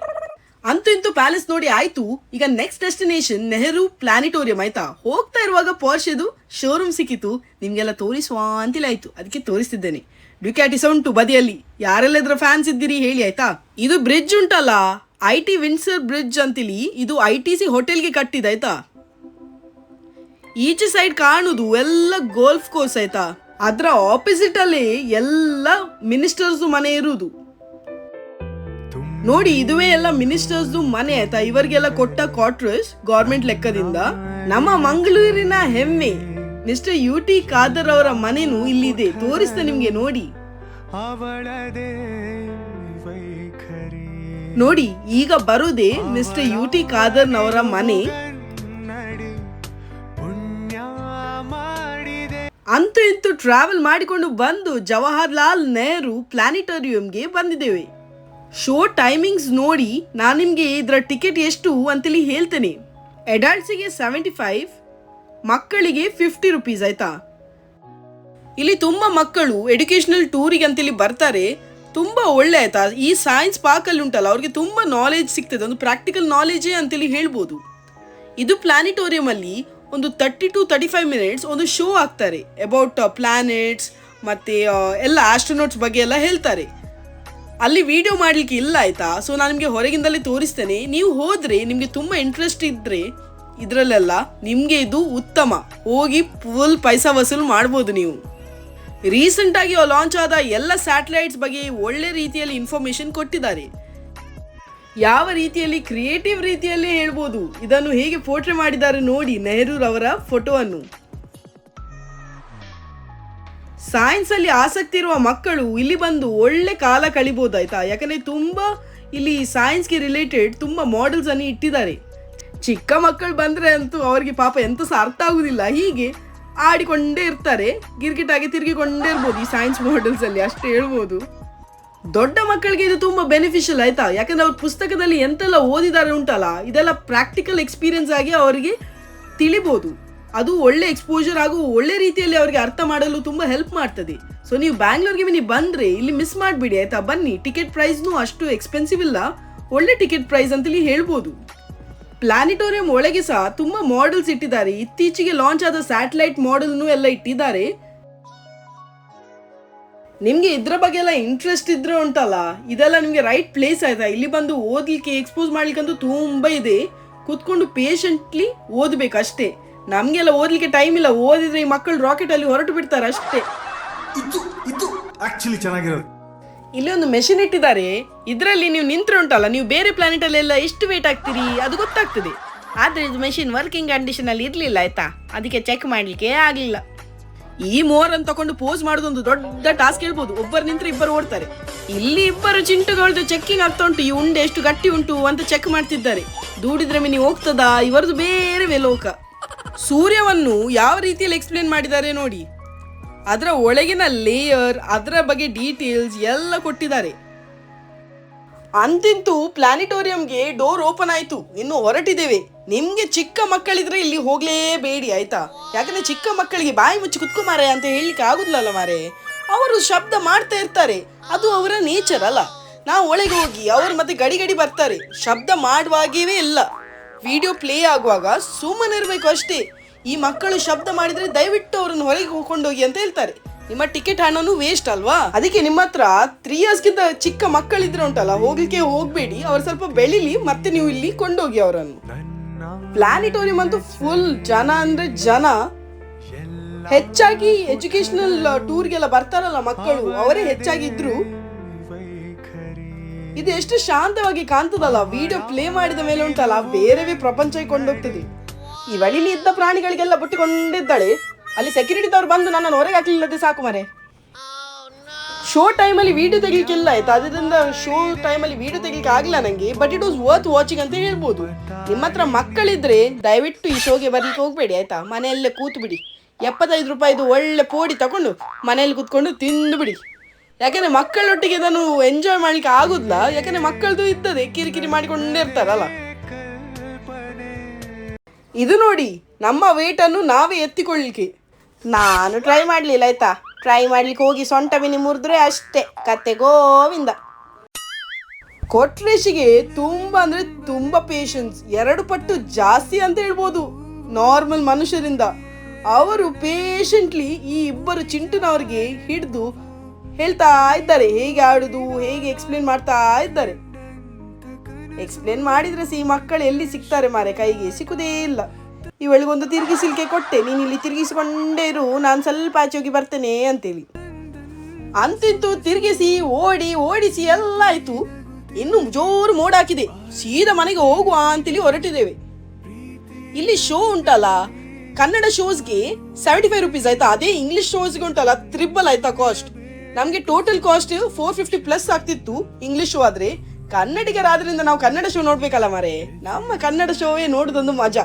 ಅಂತೂ ಇಂತೂ ಪ್ಯಾಲೇಸ್ ನೋಡಿ ಆಯ್ತು. ಈಗ ನೆಕ್ಸ್ಟ್ ಡೆಸ್ಟಿನೇಷನ್ ನೆಹರು ಪ್ಲಾನಿಟೋರಿಯಂ ಆಯ್ತಾ? ಹೋಗ್ತಾ ಇರುವಾಗ ಪೋರ್ಷೆದು ಶೋರೂಮ್ ಸಿಕ್ಕಿತು. ನಿಮ್ಗೆಲ್ಲ ತೋರಿಸುವ ಅಂತಿಲ್ಲ ಆಯ್ತು ಅದಕ್ಕೆ ತೋರಿಸ್ತಿದ್ದೇನೆ. ಡ್ಯುಕ್ಯಾಟಿಸ ಉಂಟು ಬದಿಯಲ್ಲಿ. ಯಾರೆಲ್ಲ ಇದ್ರ ಫ್ಯಾನ್ಸ್ ಇದ್ದೀರಿ ಹೇಳಿ ಆಯ್ತಾ? ಇದು ಬ್ರಿಡ್ಜ್ ಉಂಟಲ್ಲ? ಐ ಟಿ ವಿನ್ಸರ್ ಬ್ರಿಡ್ಜ್ ಅಂತಿಲಿ. ಇದು ಐ ಟಿ ಸಿ ಹೋಟೆಲ್ಗೆ ಕಟ್ಟಿದ ಆಯ್ತಾ? ಈಚೆ ಸೈಡ್ ಕಾಣುದು ಎಲ್ಲ ಗೋಲ್ಫ್ ಕೋರ್ಸ್ ಆಯ್ತಾ? ಅದರ ಆಪೋಸಿಟ್ ಅಲ್ಲಿ ಎಲ್ಲ ಮಿನಿಸ್ಟರ್ಸ್ ಮನೆ ಇರುವುದು ನೋಡಿ ಇದುವೇ ಎಲ್ಲ ಮಿನಿಸ್ಟರ್ಸ್ದು ಮನೆ ಆಯ್ತಾ? ಇವರಿಗೆಲ್ಲ ಕೊಟ್ಟ ಕ್ವಾರ್ಟರ್ಸ್ ಗೌರ್ಮೆಂಟ್ ಲೆಕ್ಕದಿಂದ. ನಮ್ಮ ಮಂಗಳೂರಿನ ಹೆಮ್ಮೆ. ಮಿಸ್ಟರ್ ಯು ಟಿ ಖಾದರ್ ಅವರ ಮನೆನೂ ಇಲ್ಲಿದೆ. ತೋರಿಸ್ತಾ ನಿಮ್ಗೆ ನೋಡಿ. ನೋಡಿ ಈಗ ಬರುದೆ ಮಿಸ್ಟರ್ ಯು ಟಿ ಖಾದರ್ನವರ ಮನೆ. ಅಂತೂ ಇಂತೂ ಟ್ರಾವೆಲ್ ಮಾಡಿಕೊಂಡು ಬಂದು ಜವಾಹರ್ಲಾಲ್ ನೆಹರು ಪ್ಲಾನಿಟೋರಿಯಂಗೆ ಬಂದಿದ್ದೇವೆ. ಶೋ ಟೈಮಿಂಗ್ಸ್ ನೋಡಿ ನಾನು ನಿಮಗೆ ಇದರ ಟಿಕೆಟ್ ಎಷ್ಟು ಅಂತೇಳಿ ಹೇಳ್ತೇನೆ. ಅಡಲ್ಟ್ಸಿಗೆ ಸೆವೆಂಟಿ ಫೈವ್ ಮಕ್ಕಳಿಗೆ ಫಿಫ್ಟಿ ರುಪೀಸ್ ಆಯ್ತಾ? ಇಲ್ಲಿ ತುಂಬ ಮಕ್ಕಳು ಎಡ್ಯುಕೇಶನಲ್ ಟೂರಿಗೆ ಅಂತೇಳಿ ಬರ್ತಾರೆ. ತುಂಬ ಒಳ್ಳೆ ಆಯ್ತಾ? ಈ ಸೈನ್ಸ್ ಪಾರ್ಕಲ್ಲಿ ಉಂಟಲ್ಲ, ಅವ್ರಿಗೆ ತುಂಬ ನಾಲೆಜ್ ಸಿಗ್ತದೆ. ಒಂದು ಪ್ರಾಕ್ಟಿಕಲ್ ನಾಲೆಜೇ ಅಂತೇಳಿ ಹೇಳ್ಬೋದು. ಇದು ಪ್ಲಾನಿಟೋರಿಯಂ ಅಲ್ಲಿ ಒಂದು thirty to thirty five minutes ಒಂದು ಶೋ ಆಗ್ತಾರೆ ಅಬೌಟ್ ಪ್ಲಾನೆಟ್ಸ್ ಮತ್ತೆ ಎಲ್ಲ ಆಸ್ಟ್ರೋನೋಟ್ಸ್ ಬಗ್ಗೆ ಎಲ್ಲ ಹೇಳ್ತಾರೆ. ಅಲ್ಲಿ ವಿಡಿಯೋ ಮಾಡಲಿಕ್ಕೆ ಇಲ್ಲ ಆಯ್ತಾ? ಸೊ ನಾನು ನಿಮಗೆ ಹೊರಗಿಂದಲೇ ತೋರಿಸ್ತೇನೆ. ನೀವು ಹೋದ್ರೆ ನಿಮಗೆ ತುಂಬ ಇಂಟ್ರೆಸ್ಟ್ ಇದ್ರೆ ಇದರಲ್ಲೆಲ್ಲ ನಿಮಗೆ ಇದು ಉತ್ತಮ. ಹೋಗಿ ಫುಲ್ ಪೈಸಾ ವಸೂಲು ಮಾಡ್ಬೋದು ನೀವು. ರೀಸೆಂಟ್ ಆಗಿ ಲಾಂಚ್ ಆದ ಎಲ್ಲ ಸ್ಯಾಟಲೈಟ್ಸ್ ಬಗ್ಗೆ ಒಳ್ಳೆ ರೀತಿಯಲ್ಲಿ ಇನ್ಫಾರ್ಮೇಶನ್ ಕೊಟ್ಟಿದ್ದಾರೆ. ಯಾವ ರೀತಿಯಲ್ಲಿ ಕ್ರಿಯೇಟಿವ್ ರೀತಿಯಲ್ಲಿ ಹೇಳ್ಬೋದು. ಇದನ್ನು ಹೇಗೆ ಪೋರ್ಟ್ರೆ ಮಾಡಿದ್ದಾರೆ ನೋಡಿ ನೆಹರೂರವರ ಫೋಟೋವನ್ನು ಸೈನ್ಸ್ ಅಲ್ಲಿ ಆಸಕ್ತಿ ಇರುವ ಮಕ್ಕಳು ಇಲ್ಲಿ ಬಂದು ಒಳ್ಳೆ ಕಾಲ ಕಳಿಬಹುದು ಆಯ್ತಾ? ಯಾಕಂದ್ರೆ ತುಂಬಾ ಇಲ್ಲಿ ಸೈನ್ಸ್ಗೆ ರಿಲೇಟೆಡ್ ತುಂಬಾ ಮಾಡೆಲ್ಸ್ ಅನ್ನು ಇಟ್ಟಿದ್ದಾರೆ. ಚಿಕ್ಕ ಮಕ್ಕಳು ಬಂದ್ರೆ ಅಂತೂ ಅವರಿಗೆ ಪಾಪ ಎಂತ ಸಹ ಅರ್ಥ ಆಗುದಿಲ್ಲ. ಹೀಗೆ ಆಡಿಕೊಂಡೇ ಇರ್ತಾರೆ. ಗಿರ್ಗಿಟಾಗಿ ತಿರುಗಿಕೊಂಡೇ ಇರ್ಬೋದು ಈ ಸೈನ್ಸ್ ಮಾಡೆಲ್ಸ್ ಅಲ್ಲಿ, ಅಷ್ಟೇ ಹೇಳ್ಬೋದು. ದೊಡ್ಡ ಮಕ್ಕಳಿಗೆ ಇದು ತುಂಬಾ ಬೆನಿಫಿಷಿಯಲ್ ಆಯ್ತಾ? ಯಾಕಂದ್ರೆ ಅವ್ರ ಪುಸ್ತಕದಲ್ಲಿ ಎಂತೆಲ್ಲ ಓದಿದ್ದಾರೆ ಉಂಟಲ್ಲ, ಇದೆಲ್ಲ ಪ್ರಾಕ್ಟಿಕಲ್ ಎಕ್ಸ್ಪೀರಿಯನ್ಸ್ ಆಗಿ ಅವರಿಗೆ ತಿಳಿಬೋದು. ಅದು ಒಳ್ಳೆ ಎಕ್ಸ್ಪೋಜರ್ ಹಾಗೂ ಒಳ್ಳೆ ರೀತಿಯಲ್ಲಿ ಅವರಿಗೆ ಅರ್ಥ ಮಾಡಲು ತುಂಬ ಹೆಲ್ಪ್ ಮಾಡ್ತದೆ. ಸೊ ನೀವು ಬ್ಯಾಂಗ್ಳೂರ್ಗೆ ನೀವು ಬಂದರೆ ಇಲ್ಲಿ ಮಿಸ್ ಮಾಡಿಬಿಡಿ, ಆಯ್ತಾ? ಬನ್ನಿ. ಟಿಕೆಟ್ ಪ್ರೈಸ್ನು ಅಷ್ಟು ಎಕ್ಸ್ಪೆನ್ಸಿವ್ ಇಲ್ಲ. ಒಳ್ಳೆ ಟಿಕೆಟ್ ಪ್ರೈಸ್ ಅಂತೇಳಿ ಹೇಳ್ಬೋದು. ಪ್ಲಾನಿಟೋರಿಯಂ ಒಳಗೆ ಸಹ ತುಂಬಾ ಮಾಡೆಲ್ಸ್ ಇಟ್ಟಿದ್ದಾರೆ. ಇತ್ತೀಚೆಗೆ ಲಾಂಚ್ ಆದ ಸ್ಯಾಟಲೈಟ್ ಮಾಡೆಲ್ನು ಎಲ್ಲ ಇಟ್ಟಿದ್ದಾರೆ. ನಿಮಗೆ ಇದರ ಬಗ್ಗೆ ಎಲ್ಲ ಇಂಟ್ರೆಸ್ಟ್ ಇದ್ರೆ ಉಂಟಲ್ಲ, ಇದೆಲ್ಲ ನಿಮಗೆ ರೈಟ್ ಪ್ಲೇಸ್ ಆಯ್ತಾ? ಇಲ್ಲಿ ಬಂದು ಓದ್ಲಿಕ್ಕೆ ಎಕ್ಸ್ಪೋಸ್ ಮಾಡ್ಲಿಕ್ಕಂತೂ ತುಂಬಾ ಇದೆ. ಕೂತ್ಕೊಂಡು ಪೇಷಂಟ್ಲಿ ಓದ್ಬೇಕು ಅಷ್ಟೇ. ನಮ್ಗೆಲ್ಲ ಓದ್ಲಿಕ್ಕೆ ಟೈಮ್ ಇಲ್ಲ. ಓದಿದ್ರೆ ಈ ಮಕ್ಕಳು ರಾಕೆಟ್ ಅಲ್ಲಿ ಹೊರಟು ಬಿಡ್ತಾರೆ ಅಷ್ಟೇ. ಇದು ಇದು ಆಕ್ಚುಲಿ ಚೆನ್ನಾಗಿರೋದು. ಇಲ್ಲಿ ಒಂದು ಮೆಷಿನ್ ಇಟ್ಟಿದ್ದಾರೆ. ಇದರಲ್ಲಿ ನೀವು ನಿಂತ್ರೆ ಉಂಟಲ್ಲ ನೀವು ಬೇರೆ ಪ್ಲಾನೆಟ್ ಅಲ್ಲೆಲ್ಲ ಎಷ್ಟು ವೇಟ್ ಆಗ್ತೀರಿ? ಅದು ಗೊತ್ತಾಗ್ತದೆ. ಆದ್ರೆ ಇದು ಮೆಷಿನ್ ವರ್ಕಿಂಗ್ ಕಂಡೀಷನ್ ಅಲ್ಲಿ ಇರ್ಲಿಲ್ಲ ಆಯ್ತಾ? ಅದಕ್ಕೆ ಚೆಕ್ ಮಾಡ್ಲಿಕ್ಕೆ ಆಗ್ಲಿಲ್ಲ. ಈ ಮೋರ್ ಅನ್ನು ತಕೊಂಡು ಪೋಸ್ ಮಾಡೋದೊಂದು ದೊಡ್ಡ ಟಾಸ್ಕ್ ಹೇಳ್ಬೋದು. ಒಬ್ಬರು ನಿಂತ್ರೆ ಇಬ್ಬರು ಓಡ್ತಾರೆ. ಇಲ್ಲಿ ಇಬ್ಬರು ಚಿಂಟುಗಳದ್ದು ಚೆಕ್ಕಿಂಗ್ ಆಗ್ತಾ ಉಂಟು. ಈ ಉಂಡೆ ಎಷ್ಟು ಗಟ್ಟಿ ಉಂಟು ಅಂತ ಚೆಕ್ ಮಾಡ್ತಿದ್ದಾರೆ. ದೂಡಿದ್ರೆ ಮಿನಿ ಹೋಗ್ತದಾ? ಇವರದು ಬೇರೆ ಲೋಕ ಸೂರ್ಯವನ್ನು ಯಾವ ರೀತಿಯಲ್ಲಿ ಎಕ್ಸ್ಪ್ಲೇನ್ ಮಾಡಿದ್ದಾರೆ ನೋಡಿ. ಅದರ ಒಳಗಿನ ಲೇಯರ್ ಅದರ ಬಗ್ಗೆ ಡೀಟೇಲ್ಸ್ ಎಲ್ಲ ಕೊಟ್ಟಿದ್ದಾರೆ. ಅಂತಿಂತೂ ಪ್ಲಾನಿಟೋರಿಯಂಗೆ ಡೋರ್ ಓಪನ್ ಆಯಿತು. ಇನ್ನು ಹೊರಟಿದ್ದೇವೆ. ನಿಮಗೆ ಚಿಕ್ಕ ಮಕ್ಕಳಿದ್ರೆ ಇಲ್ಲಿ ಹೋಗ್ಲೇಬೇಡಿ, ಆಯ್ತಾ? ಯಾಕಂದ್ರೆ ಚಿಕ್ಕ ಮಕ್ಕಳಿಗೆ ಬಾಯಿ ಮುಚ್ಚಿ ಕುತ್ಕೊಮಾರೆ ಅಂತ ಹೇಳಲಿಕ್ಕೆ ಆಗುದಿಲ್ಲಲ್ಲ ಮಾರೆ. ಅವರು ಶಬ್ದ ಮಾಡ್ತಾ ಇರ್ತಾರೆ. ಅದು ಅವರ ನೇಚರ್ ಅಲ್ಲ. ನಾವು ಒಳಗೆ ಹೋಗಿ, ಅವರು ಮತ್ತೆ ಗಡಿ ಗಡಿ ಬರ್ತಾರೆ. ಶಬ್ದ ಮಾಡುವಾಗೇವೇ ಇಲ್ಲ. ವಿಡಿಯೋ ಪ್ಲೇ ಆಗುವಾಗ ಸುಮ್ಮನೆ ಇರಬೇಕು ಅಷ್ಟೇ. ಈ ಮಕ್ಕಳು ಶಬ್ದ ಮಾಡಿದ್ರೆ ದಯವಿಟ್ಟು ಅವರನ್ನು ಹೊರಗೆ ಕೊಂಡೋಗಿ ಅಂತ ಹೇಳ್ತಾರೆ. ನಿಮ್ಮ ಟಿಕೆಟ್ ಹಣನು ವೇಸ್ಟ್ ಅಲ್ವಾ? ಅದಕ್ಕೆ ನಿಮ್ಮ ಹತ್ರ ತ್ರೀ ಇಯರ್ಸ್ಗಿಂತ ಚಿಕ್ಕ ಮಕ್ಕಳಿದ್ರೆ ಉಂಟಲ್ಲ, ಹೋಗ್ಲಿಕ್ಕೆ ಹೋಗ್ಬೇಡಿ, ಅವ್ರು ಸ್ವಲ್ಪ ಬೆಳಿಲಿ, ಮತ್ತೆ ನೀವು ಇಲ್ಲಿ ಕೊಂಡೋಗಿ ಅವರನ್ನು. ಪ್ಲಾನಿಟೋರಿಯಂ ಅಂತೂ ಫುಲ್ ಜನ ಅಂದ್ರೆ ಜನ. ಹೆಚ್ಚಾಗಿ ಎಜುಕೇಶನಲ್ ಟೂರ್ಗೆಲ್ಲ ಬರ್ತಾರಲ್ಲ ಮಕ್ಕಳು, ಅವರೇ ಹೆಚ್ಚಾಗಿ ಇದ್ರು. ಇದು ಎಷ್ಟು ಶಾಂತವಾಗಿ ಕಾಣ್ತದಲ್ಲ. ವಿಡಿಯೋ ಪ್ಲೇ ಮಾಡಿದ ಮೇಲೆ ಉಂಟಲ್ಲ, ಬೇರೆವೇ ಪ್ರಪಂಚಕ್ಕೆ ಕೊಂಡೋಗ್ತದೆ. ಈ ವಳಿಲಿ ಇದ್ದ ಪ್ರಾಣಿಗಳಿಗೆಲ್ಲ ಬುಟ್ಟಿಕೊಂಡಿದ್ದಾಳೆ. ಅಲ್ಲಿ ಸೆಕ್ಯೂರಿಟಿದವ್ರು ಬಂದು ನನ್ನನ್ನು ಹೊರಗೆ ಹಾಕ್ಲಿಲ್ಲದೆ ಸಾಕು ಮರೆ. ಶೋ ಟೈಮಲ್ಲಿ ವಿಡಿಯೋ ತೆಗಿಲಿಕ್ಕಿಲ್ಲ ಆಯ್ತು. ಅದರಿಂದ ಶೋ ಟೈಮಲ್ಲಿ ವಿಡಿಯೋ ತೆಗಿಲಿಕ್ಕೆ ಆಗಲ್ಲ ನನಗೆ but it was worth watching ಅಂತ ಹೇಳ್ಬೋದು. ನಿಮ್ಮ ಹತ್ರ ಮಕ್ಕಳಿದ್ರೆ ದಯವಿಟ್ಟು ಈ ಶೋಗೆ ಬರ್ಲಿಕ್ಕೆ ಹೋಗ್ಬೇಡಿ, ಆಯ್ತಾ? ಮನೆಯಲ್ಲೇ ಕೂತು ಬಿಡಿ ಎಪ್ಪತ್ತೈದು ರೂಪಾಯಿದು ಒಳ್ಳೆ ಪೋಡಿ ತಗೊಂಡು ಮನೆಯಲ್ಲಿ ಕೂತ್ಕೊಂಡು ತಿಂದು ಬಿಡಿ. ಯಾಕಂದ್ರೆ ಮಕ್ಕಳೊಟ್ಟಿಗೆ ಇದನ್ನು ಎಂಜಾಯ್ ಮಾಡ್ಲಿಕ್ಕೆ ಆಗುದಿಲ್ಲ. ಯಾಕಂದ್ರೆ ಮಕ್ಕಳದು ಇರ್ತದೆ ಕಿರಿಕಿರಿ ಮಾಡಿಕೊಂಡೇ ಇರ್ತಾರಲ್ಲ. ಇದು ನೋಡಿ, ನಮ್ಮ ವೇಟ್ ಅನ್ನು ನಾವೇ ಎತ್ತಿಕೊಳ್ಳಿಕ್ಕೆ. ನಾನು ಟ್ರೈ ಮಾಡ್ಲಿಲ್ಲ, ಆಯ್ತಾ? ಟ್ರೈ ಮಾಡ್ಲಿಕ್ಕೆ ಹೋಗಿ ಸೊಂಟ ಮಿನಿ ಮುರಿದ್ರೆ ಅಷ್ಟೇ. ಕತೆ ಗೋವಿಂದ. ಕೊಟ್ರೇಶಿಗೆ ತುಂಬ ಅಂದ್ರೆ ತುಂಬಾ ಪೇಷನ್ಸ್ ಎರಡು ಪಟ್ಟು ಜಾಸ್ತಿ ಅಂತ ಹೇಳ್ಬೋದು. ನಾರ್ಮಲ್ ಮನುಷ್ಯರಿಂದ. ಅವರು ಪೇಷಂಟ್ಲಿ ಈ ಇಬ್ಬರು ಚಿಂಟುನವ್ರಿಗೆ ಹಿಡಿದು ಹೇಳ್ತಾ ಇದ್ದಾರೆ, ಹೇಗೆ ಆಡುದು, ಹೇಗೆ ಎಕ್ಸ್ಪ್ಲೇನ್ ಮಾಡ್ತಾ ಇದ್ದಾರೆ. ಎಕ್ಸ್ಪ್ಲೇನ್ ಮಾಡಿದ್ರೆ ಸಿ ಮಕ್ಕಳು ಎಲ್ಲಿ ಸಿಗ್ತಾರೆ ಮಾರೆ, ಕೈಗೆ ಸಿಕ್ಕುದೇ ಇಲ್ಲ. ಇವಳಿಗೊಂದು ತಿರುಗಿಸಿಲ್ಕೆ ಕೊಟ್ಟೆ ನೀನು ಇಲ್ಲಿ ತಿರುಗಿಸಿಕೊಂಡೇ ಇರು, ನಾನು ಸ್ವಲ್ಪ ಆಚೆ ಹೋಗಿ ಬರ್ತೇನೆ ಅಂತೇಳಿ. ಅಂತಿತ್ತು ತಿರುಗಿಸಿ, ಓಡಿ, ಓಡಿಸಿ ಎಲ್ಲ ಆಯ್ತು. ಇನ್ನು ಜೋರು ಮೋಡಾಕಿದೆ, ಸೀದಾ ಮನೆಗೆ ಹೋಗುವ ಅಂತೇಳಿ ಹೊರಟಿದ್ದೇವೆ. ಇಲ್ಲಿ ಶೋ ಉಂಟಲ್ಲ, ಕನ್ನಡ ಶೋಸ್ಗೆ ಸೆವೆಂಟಿ ಫೈವ್ ರುಪೀಸ್ ಆಯ್ತಾ, ಅದೇ ಇಂಗ್ಲಿಷ್ ಶೋಸ್ಗೆ ಉಂಟಲ್ಲ ತ್ರಿಬಲ್ ಆಯ್ತಾ ಕಾಸ್ಟ್ ನಮಗೆ total cost four fifty plus ಆಗ್ತಿತ್ತು ಇಂಗ್ಲಿಷ್ ಆದ್ರೆ ಕನ್ನಡಿಗರಾದ್ರಿಂದ ನಾವು ಕನ್ನಡ ಶೋ ನೋಡ್ಬೇಕಲ್ಲ ಮರೆ. ನಮ್ಮ ಕನ್ನಡ ಶೋವೇ ನೋಡುದೊಂದು ಮಜಾ.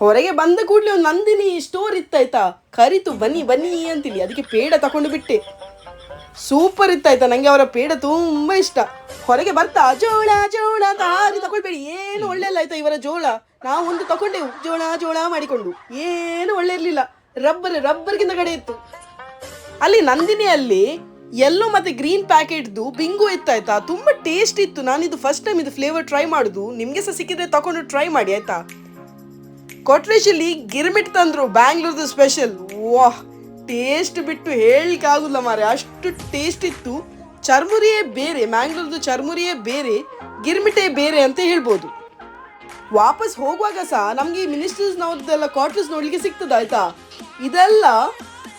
ಹೊರಗೆ ಬಂದ ಕೂಡಲೇ ಒಂದು ನಂದಿನಿ ಸ್ಟೋರ್ ಇತ್ತಾಯ್ತಾ ಕರಿತು, ಬನ್ನಿ ಬನ್ನಿ ಅಂತೀನಿ ಅದಕ್ಕೆ ಪೇಡ ತಕೊಂಡು ಬಿಟ್ಟೆ. ಸೂಪರ್ ಇತ್ತಾಯ್ತಾ ನಂಗೆ ಅವರ ಪೇಡ ತುಂಬಾ ಇಷ್ಟ. ಹೊರಗೆ ಬರ್ತಾ, ಜೋಳ ಜೋಳ ತಾರಿ ತಕೊಳ್ಬೇಡಿ ಏನು ಒಳ್ಳೆ ಆಯ್ತಾ ಇವರ ಜೋಳ? ನಾವು ಒಂದು ತಕೊಂಡೆ ಜೋಳ ಜೋಳ ಮಾಡಿಕೊಂಡು. ಏನು ಒಳ್ಳೆ ಇರ್ಲಿಲ್ಲ. ರಬ್ಬರ್, ರಬ್ಬರ್ಗಿಂತ ಕಡೆ ಇತ್ತು. ಅಲ್ಲಿ ನಂದಿನಿಯಲ್ಲಿ ಯೆಲ್ಲೋ ಮತ್ತೆ ಗ್ರೀನ್ ಪ್ಯಾಕೆಟ್ದು ಬಿಂಗು ಇತ್ತಾಯ್ತಾ ತುಂಬಾ ಟೇಸ್ಟ್ ಇತ್ತು. ನಾನು ಇದು ಫಸ್ಟ್ ಟೈಮ್ ಇದು ಫ್ಲೇವರ್ ಟ್ರೈ ಮಾಡುದು. ನಿಮ್ಗೆ ಸಹ ಸಿಕ್ಕಿದ್ರೆ ತಕೊಂಡು ಟ್ರೈ ಮಾಡಿ, ಆಯ್ತಾ? ಕೊಟ್ರೇಶಲ್ಲಿ ಗಿರ್ಮಿಟ್ ತಂದ್ರು ಬ್ಯಾಂಗ್ಳೂರ್ದು ಸ್ಪೆಷಲ್ ವಾಹ್ ಟೇಸ್ಟ್ ಬಿಟ್ಟು ಹೇಳಕ್ಕಾಗಲ್ಲ ಮಾರೆ ಅಷ್ಟು ಟೇಸ್ಟ್ ಇತ್ತು. ಚರ್ಮುರಿಯೇ ಬೇರೆ ಮ್ಯಾಂಗ್ಳೂರ್ದು ಚರ್ಮುರಿಯೇ ಬೇರೆ, ಗಿರ್ಮಿಟೇ ಬೇರೆ ಅಂತ ಹೇಳ್ಬೋದು. ವಾಪಸ್ ಹೋಗುವಾಗ ಸಹ ನಮಗೆ ಮಿನಿಸ್ಟರ್ಸ್ನವ್ರದ್ದೆಲ್ಲ ಕ್ವಾರ್ಟರ್ಸ್ ನೋಡ್ಲಿಕ್ಕೆ ಸಿಗ್ತದೆ, ಆಯ್ತಾ? ಇದೆಲ್ಲ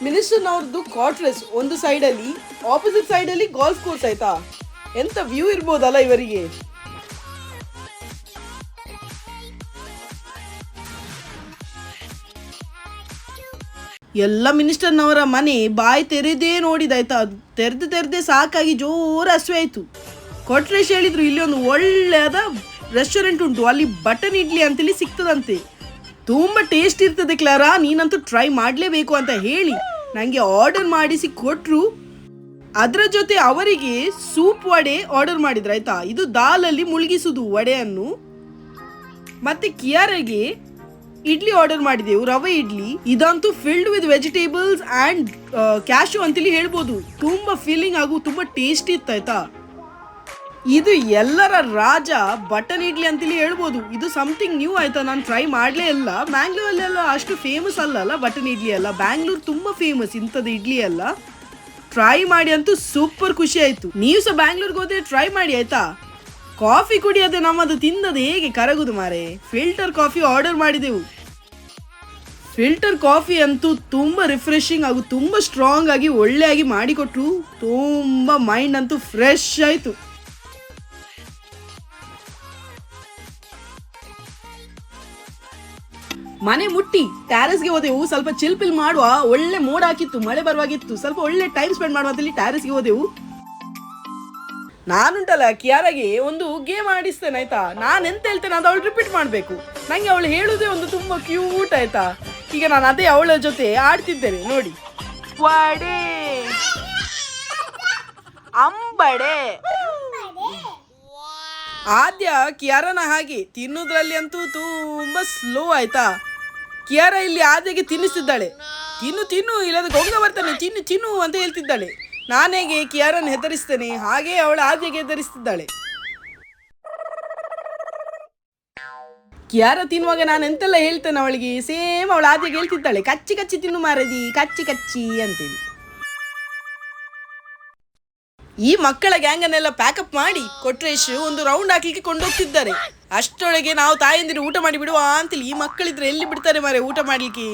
ಮಿನಿಸ್ಟರ್ನವ್ರದ್ದು ಕ್ವಾರ್ಟರ್ಸ್ ಒಂದು ಸೈಡಲ್ಲಿ ಆಪೋಸಿಟ್ ಸೈಡಲ್ಲಿ ಗಾಲ್ಫ್ ಕೋರ್ಸ್ ಆಯ್ತಾ? ಎಂತ ವ್ಯೂ ಇರ್ಬೋದಲ್ಲ ಇವರಿಗೆ? ಎಲ್ಲ ಮಿನಿಸ್ಟರ್ನವರ ಮನೆ ಬಾಯಿ ತೆರೆದೇ ನೋಡಿದಾಯ್ತಾ? ತೆರೆದು ತೆರೆದೇ ಸಾಕಾಗಿ ಜೋರು ಹಸುವೆ ಆಯಿತು. ಕೊಟ್ರೇಶ್ ಹೇಳಿದ್ರು, ಇಲ್ಲಿ ಒಂದು ಒಳ್ಳೆಯದ ರೆಸ್ಟೋರೆಂಟ್ ಉಂಟು, ಅಲ್ಲಿ ಬಟನ್ ಇಡ್ಲಿ ಅಂತೇಳಿ ಸಿಗ್ತದಂತೆ. ತುಂಬ ಟೇಸ್ಟ್ ಇರ್ತದೆ ಕ್ಲಾರಾ, ನೀನಂತೂ ಟ್ರೈ ಮಾಡಲೇಬೇಕು ಅಂತ ಹೇಳಿ. ನನಗೆ ಆರ್ಡರ್ ಮಾಡಿಸಿ ಕೊಟ್ಟರು ಅದರ ಜೊತೆ ಅವರಿಗೆ ಸೂಪ್ ವಡೆ ಆರ್ಡರ್ ಮಾಡಿದ್ರು, ಆಯ್ತಾ? ಇದು ದಾಲಲ್ಲಿ ಮುಳುಗಿಸುದು ವಡೆಯನ್ನು. ಮತ್ತೆ ಕಿಯಾರಗೆ ಇಡ್ಲಿ ಆರ್ಡರ್ ಮಾಡಿದೆವು, ರವೆ ಇಡ್ಲಿ. ಇದಂತೂ filled with vegetables and cashew ಅಂತೇಳಿ ಹೇಳ್ಬೋದು. ತುಂಬಾ ಫೀಲಿಂಗ್ ಹಾಗೂ ತುಂಬಾ ಟೇಸ್ಟ್ ಇತ್ತು, ಆಯ್ತಾ? ಇದು ಎಲ್ಲರ ರಾಜ ಬಟನ್ ಇಡ್ಲಿ ಅಂತೇಳಿ ಹೇಳ್ಬೋದು. ಇದು ಸಮಥಿಂಗ್ ನ್ಯೂ ಆಯ್ತಾ? ನಾನು ಟ್ರೈ ಮಾಡಲೇ ಇಲ್ಲ. ಬ್ಯಾಂಗ್ಳೂರಲ್ಲೆಲ್ಲ ಅಷ್ಟು ಫೇಮಸ್ ಅಲ್ಲಲ್ಲ ಬಟನ್ ಇಡ್ಲಿ ಅಲ್ಲ ಬ್ಯಾಂಗ್ಳೂರ್ ತುಂಬ ಫೇಮಸ್ ಇಂಥದ್ದು ಇಡ್ಲಿ ಅಲ್ಲ ಟ್ರೈ ಮಾಡಿ ಅಂತೂ ಸೂಪರ್ ಖುಷಿ ಆಯಿತು. ನೀವು ಸಹ ಬ್ಯಾಂಗ್ಳೂರ್ಗೆ ಹೋದ್ರೆ ಟ್ರೈ ಮಾಡಿ, ಆಯ್ತಾ? ಕಾಫಿ ಕುಡಿಯೋದೆ ನಮ್ಮದು ತಿಂದದ್ದು ಹೇಗೆ? ಕರಗುದು ಮಾರೆ. ಫಿಲ್ಟರ್ ಕಾಫಿ ಆರ್ಡರ್ ಮಾಡಿದೆವು. ಫಿಲ್ಟರ್ ಕಾಫಿ ಅಂತೂ ತುಂಬ ರಿಫ್ರೆಶಿಂಗ್ ಹಾಗೂ ತುಂಬ ಸ್ಟ್ರಾಂಗ್ ಆಗಿ ಒಳ್ಳೆಯಾಗಿ ಮಾಡಿಕೊಟ್ರು. ತುಂಬ ಮೈಂಡ್ ಅಂತೂ ಫ್ರೆಶ್ ಆಯಿತು. ಮನೆ ಮುಟ್ಟಿ ಟ್ಯಾರೆಸ್ಗೆ ಹೋದೆವು, ಸ್ವಲ್ಪ ಚಿಲ್ಪಿಲ್ ಮಾಡುವ, ಒಳ್ಳೆ ಮೋಡ ಹಾಕಿತ್ತು, ಮಳೆ ಬರುವಾಗಿತ್ತು, ಸ್ವಲ್ಪ ಒಳ್ಳೆ ಟೈಮ್ ಸ್ಪೆಂಡ್ ಮಾಡುವ ಅಂತೇಳಿ ಟ್ಯಾರೆಸ್ಗೆ ಹೋದೆವು. ನಾನುಂಟಲ್ಲ ಕಿಯಾರಾಗೆ ಒಂದು ಗೇಮ್ ಆಡಿಸ್ತೇನೆ, ಆಯ್ತಾ? ನಾನು ಎಂತ ಹೇಳ್ತೇನೆ ಅದು ಅವಳು ರಿಪೀಟ್ ಮಾಡಬೇಕು. ನಂಗೆ ಅವಳು ಹೇಳುದೇ ಒಂದು ತುಂಬಾ ಕ್ಯೂಟ್ ಆಯ್ತಾ? ಈಗ ನಾನು ಅದೇ ಅವಳ ಜೊತೆ ಆಡ್ತಿದ್ದೇನೆ, ನೋಡಿ. ಅಂಬಡೆ. ಆದ್ಯ ಕಿಯಾರನ ಹಾಗೆ ತಿನ್ನುದ್ರಲ್ಲಿ ಅಂತೂ ತುಂಬಾ ಸ್ಲೋ ಆಯ್ತಾ? ಕಿಯಾರ ಇಲ್ಲಿ ಆದ್ಯಗೆ ತಿನ್ನಿಸ್ತಿದ್ದಾಳೆ. ತಿನ್ನು ತಿನ್ನು, ಇಲ್ಲದ ಗೊಂಗ ಬರ್ತಾನೆ, ತಿನ್ನು ತಿನ್ನು ಅಂತ ಹೇಳ್ತಿದ್ದಾಳೆ. ನಾನೇಗೆ ಕಿಯಾರನ್ನು ಹೆದರಿಸ್ತೇನೆ? ಹಾಗೆ ಅವಳು ಆದ್ಯಗೆ ಹೆದರಿಸ್ತಿದ್ದಾಳೆ. ಕಿಯಾರ ತಿನ್ನುವಾಗ ನಾನು ಎಂತೆಲ್ಲ ಹೇಳ್ತೇನೆ ಅವಳಿಗೆ? ಸೇಮ್ ಅವಳು ಆದ್ಯಗೆ ಹೇಳ್ತಿದ್ದಾಳೆ. ಕಚ್ಚಿ ಕಚ್ಚಿ ತಿನ್ನು ಮಾರದಿ, ಕಚ್ಚಿ ಕಚ್ಚಿ ಅಂತೇಳಿ. ಈ ಮಕ್ಕಳ ಗ್ಯಾಂಗನ್ನೆಲ್ಲ ಪ್ಯಾಕಪ್ ಮಾಡಿ ಕೊಟ್ರೇಶ್ ಒಂದು ರೌಂಡ್ ಹಾಕ್ಲಿಕ್ಕೆ ಕೊಂಡೋಗ್ತಿದ್ದಾರೆ. ಅಷ್ಟೊಳಗೆ ನಾವು ತಾಯಂದಿರು ಊಟ ಮಾಡಿ ಬಿಡುವ ಅಂತೇಳಿ ಈ ಮಕ್ಕಳಿದ್ರೆ ಎಲ್ಲಿ ಬಿಡ್ತಾರೆ ಮಾರೆ ಊಟ ಮಾಡ್ಲಿಕ್ಕೆ?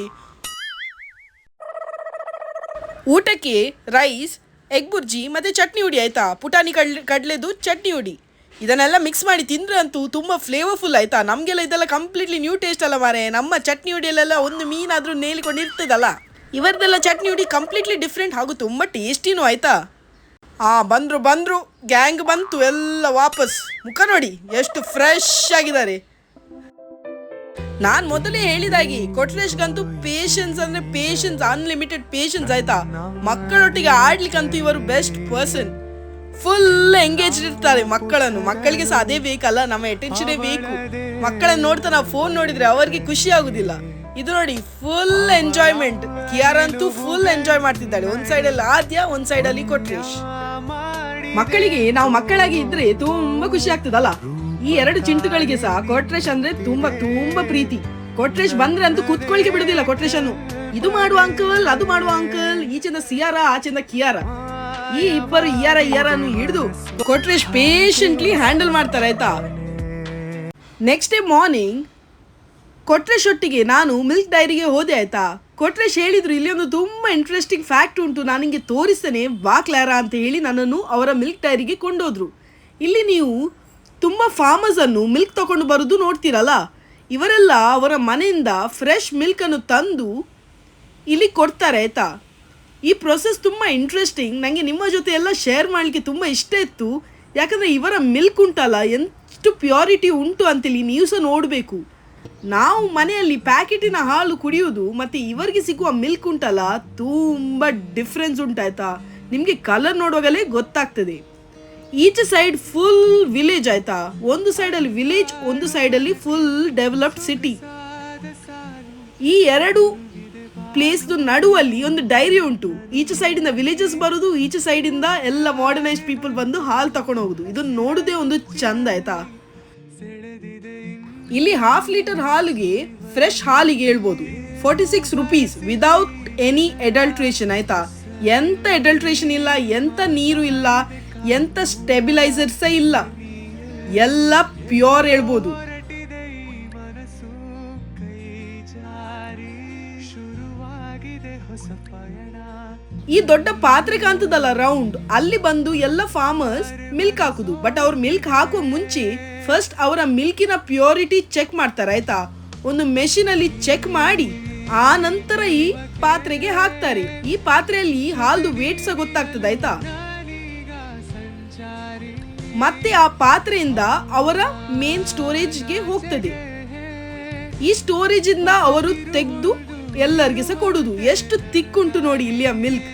ಊಟಕ್ಕೆ ರೈಸ್ ಎಗ್ ಬುರ್ಜಿ ಮತ್ತೆ ಚಟ್ನಿ ಹುಡಿ ಆಯ್ತಾ? ಪುಟಾಣಿ ಕಡ್ಲೆ, ಕಡಲೆದು ಚಟ್ನಿ ಹುಡಿ. ಇದನ್ನೆಲ್ಲ ಮಿಕ್ಸ್ ಮಾಡಿ ತಿಂದ್ರೆ ಅಂತೂ ತುಂಬ ಫ್ಲೇವರ್ಫುಲ್ ಆಯ್ತಾ? ನಮಗೆಲ್ಲ ಇದೆಲ್ಲ ಕಂಪ್ಲೀಟ್ಲಿ ನ್ಯೂ ಟೇಸ್ಟ್ ಅಲ್ಲ ಮಾರೆ ನಮ್ಮ ಚಟ್ನಿ ಹುಡಿಯಲ್ಲೆಲ್ಲ ಒಂದು ಮೀನಾದರೂ ನೇಲಿಕೊಂಡು ಇರ್ತದಲ್ಲ? ಇವರದೆಲ್ಲ ಚಟ್ನಿ ಹುಡಿ ಕಂಪ್ಲೀಟ್ಲಿ ಡಿಫ್ರೆಂಟ್ ಹಾಗೂ ತುಂಬ ಟೇಸ್ಟಿನೂ ಆಯ್ತಾ? ಆ, ಬಂದ್ರು ಬಂದ್ರು ಗ್ಯಾಂಗ್ ಬಂತು, ಎಲ್ಲ ವಾಪಸ್. ಮುಖ ನೋಡಿ, ಎಷ್ಟು ಫ್ರೆಶ್ ಆಗಿದ್ದಾರೆ. ನಾನ್ ಮೊದಲೇ ಹೇಳಿದಾಗಿ, ಕೊಟ್ರೇಶ್ಗಂತೂ ಪೇಷನ್ಸ್ ಅಂದ್ರೆ ಪೇಷನ್ಸ್ ಅನ್ಲಿಮಿಟೆಡ್ ಪೇಷನ್ಸ್ ಆಯ್ತಾ? ಮಕ್ಕಳೊಟ್ಟಿಗೆ ಆಡ್ಲಿಕ್ಕಂತೂ ಇವರು ಬೆಸ್ಟ್ ಪರ್ಸನ್ ಫುಲ್ ಎಂಗೇಜ್ ಇರ್ತಾರೆ ಮಕ್ಕಳನ್ನು. ಮಕ್ಕಳಿಗೆ ಸಹ ಅದೇ ಬೇಕಲ್ಲ, ನಮ್ಮ ಅಟೆನ್ಷನೇ ಬೇಕು. ಮಕ್ಕಳನ್ನು ನೋಡ್ತಾ ನಾವು ಫೋನ್ ನೋಡಿದ್ರೆ ಅವರಿಗೆ ಖುಷಿ ಆಗುದಿಲ್ಲ. ಇದು ನೋಡಿ ಫುಲ್ ಎಂಜಾಯ್ಮೆಂಟ್ ಕಿಯಾರ್ ಅಂತೂ ಫುಲ್ ಎಂಜಾಯ್ ಮಾಡ್ತಿದ್ದಾಳೆ. ಒಂದ್ ಸೈಡ್ ಅಲ್ಲಿ ಆದ್ಯ, ಒಂದ್ ಸೈಡ್ ಅಲ್ಲಿ ಕೊಟ್ರೇಶ್. ಮಕ್ಕಳಿಗೆ, ನಾವು ಮಕ್ಕಳಾಗಿ ಇದ್ರೆ ತುಂಬಾ ಖುಷಿ ಆಗ್ತದಲ್ಲ? ಈ ಎರಡು ಚಿಂಟುಗಳಿಗೆ ಸಹ ಕೊಟ್ರೇಶ್ ಅಂದ್ರೆ ತುಂಬಾ ತುಂಬಾ ಪ್ರೀತಿ. ಕೊಟ್ರೇಶ್ ಬಂದ್ರೆ ಅಂತೂ ಕುತ್ಕೊಳ್ಕೆ ಬಿಡುದಿಲ್ಲ ಕೊಟ್ರೇಶ್ ಅನ್ನು ಇದು ಮಾಡುವ ಅಂಕಲ್, ಅದು ಮಾಡುವ ಅಂಕಲ್ ಈಚಿಂದ ಸಿಯಾರ ಆಚೆಂದ ಕಿಯಾರ. ಈ ಇಬ್ಬರು ಇಯಾರ, ಇಯಾರನ್ನು ಹಿಡಿದು ಕೊಟ್ರೇಶ್ ಪೇಷಂಟ್ಲಿ ಹ್ಯಾಂಡಲ್ ಮಾಡ್ತಾರೆ, ಆಯ್ತಾ? ನೆಕ್ಸ್ಟ್ ಡೇ ಮಾರ್ನಿಂಗ್ ಕೊಟ್ರೇಶ್ ಒಟ್ಟಿಗೆ ನಾನು ಮಿಲ್ಕ್ ಡೈರಿಗೆ ಹೋದೆ, ಆಯ್ತಾ? ಕೊಟ್ರೇಶ್ ಹೇಳಿದ್ರು, ಇಲ್ಲಿ ಒಂದು ತುಂಬ ಇಂಟ್ರೆಸ್ಟಿಂಗ್ ಫ್ಯಾಕ್ಟ್ ಉಂಟು, ನಾನು ನಿಮಗೆ ತೋರಿಸ್ತೇನೆ ವಾ ಕ್ಲಾರಾ ಅಂತ ಹೇಳಿ ನನ್ನನ್ನು ಅವರ ಮಿಲ್ಕ್ ಡೈರಿಗೆ ಕೊಂಡೋದ್ರು. ಇಲ್ಲಿ ನೀವು ತುಂಬ ಫಾರ್ಮರ್ಸನ್ನು ಮಿಲ್ಕ್ ತಗೊಂಡು ಬರೋದು ನೋಡ್ತೀರಲ್ಲ, ಇವರೆಲ್ಲ ಅವರ ಮನೆಯಿಂದ ಫ್ರೆಶ್ ಮಿಲ್ಕನ್ನು ತಂದು ಇಲ್ಲಿ ಕೊಡ್ತಾರೆ, ಆಯ್ತಾ? ಈ ಪ್ರೊಸೆಸ್ ತುಂಬ ಇಂಟ್ರೆಸ್ಟಿಂಗ್ ನನಗೆ ನಿಮ್ಮ ಜೊತೆ ಎಲ್ಲ ಶೇರ್ ಮಾಡಲಿಕ್ಕೆ ತುಂಬ ಇಷ್ಟ ಇತ್ತು. ಯಾಕಂದರೆ ಇವರ ಮಿಲ್ಕ್ ಉಂಟಲ್ಲ ಎಷ್ಟು ಪ್ಯೂರಿಟಿ ಉಂಟು ಅಂತೇಳಿ ನೀವು ಸಹ ನೋಡಬೇಕು. ನಾವು ಮನೆಯಲ್ಲಿ ಪ್ಯಾಕೆಟಿನ ಹಾಲು ಕುಡಿಯೋದು ಮತ್ತು ಇವರಿಗೆ ಸಿಗುವ ಮಿಲ್ಕ್ ಉಂಟಲ್ಲ, ತುಂಬ ಡಿಫ್ರೆನ್ಸ್ ಉಂಟಾಯ್ತಾ? ನಿಮಗೆ ಕಲರ್ ನೋಡುವಾಗಲೇ ಗೊತ್ತಾಗ್ತದೆ. ಈಚೆ ಸೈಡ್ ಫುಲ್ ವಿಲೇಜ್ ಆಯ್ತಾ? ಒಂದು ಸೈಡಲ್ಲಿ ವಿಲೇಜ್ ಒಂದು ಸೈಡಲ್ಲಿ ಫುಲ್ ಡೆವಲಪ್ಡ್ ಸಿಟಿ ಈ ಎರಡು ಪ್ಲೇಸ್ದು ನಡುವಲ್ಲಿ ಒಂದು ಡೈರಿ ಉಂಟು. ಈಚೆ ಸೈಡಿಂದ ವಿಲೇಜಸ್ ಬರೋದು, ಈಚೆ ಸೈಡಿಂದ ಎಲ್ಲ ಮಾಡರ್ನೈಸ್ ಪೀಪಲ್ ಬಂದು ಹಾಲು ತಕೊಂಡು ಹೋಗುದು. ಇದನ್ನು ನೋಡುದೇ ಒಂದು ಚಂದ ಆಯ್ತಾ? ಇಲ್ಲಿ ಹಾಫ್ ಲೀಟರ್ ಹಾಲಿಗೆ ಫ್ರೆಶ್ ಹಾಲಿಗೆ ಹೇಳ್ಬೋದು. Forty six rupees without any adulteration ಆಯ್ತಾ? ಎಂತ ಎಡಲ್ಟ್ರೇಷನ್ ಇಲ್ಲ, ಎಂತ ನೀರು ಇಲ್ಲ, ಎಂತ ಸ್ಟೆಬಿಲೈಸರ್ಸ ಇಲ್ಲ. ಎಲ್ಲ ಪ್ಯೂರ್ ಹೇಳ್ಬೋದು. ಈ ದೊಡ್ಡ ಪಾತ್ರೆ ಕಾಣ್ತದಲ್ಲ ರೌಂಡ್ ಅಲ್ಲಿ ಬಂದು ಎಲ್ಲ ಫಾರ್ಮರ್ಸ್ ಮಿಲ್ಕ್ ಹಾಕುದು. ಬಟ್ ಅವ್ರು ಮಿಲ್ಕ್ ಹಾಕುವ ಮುಂಚೆ ಫಸ್ಟ್ ಅವರ ಮಿಲ್ಕಿನ ಪ್ಯೂರಿಟಿ ಚೆಕ್ ಮಾಡ್ತಾರೆ, ಆಯ್ತಾ? ಒಂದು ಮೆಷಿನಲ್ಲಿ ಚೆಕ್ ಮಾಡಿ ಆ ನಂತರ ಈ ಪಾತ್ರೆಗೆ ಹಾಕ್ತಾರೆ. ಈ ಪಾತ್ರೆಯಲ್ಲಿ ಹಾಲ್ದು ವೇಟ್ ಸಹ ಗೊತ್ತಾಗ್ತದೆ, ಆಯ್ತಾ? ಮತ್ತೆ ಆ ಪಾತ್ರೆಯಿಂದ ಅವರ ಮೇನ್ ಸ್ಟೋರೇಜ್ಗೆ ಹೋಗ್ತದೆ. ಈ ಸ್ಟೋರೇಜ್ ಇಂದ ಅವರು ತೆಗೆದು ಎಲ್ಲರಿಗೆ ಸಹ ಕೊಡುದು. ಎಷ್ಟು ತಿಕ್ಕುಂಟು ನೋಡಿ ಇಲ್ಲಿಯ ಮಿಲ್ಕ್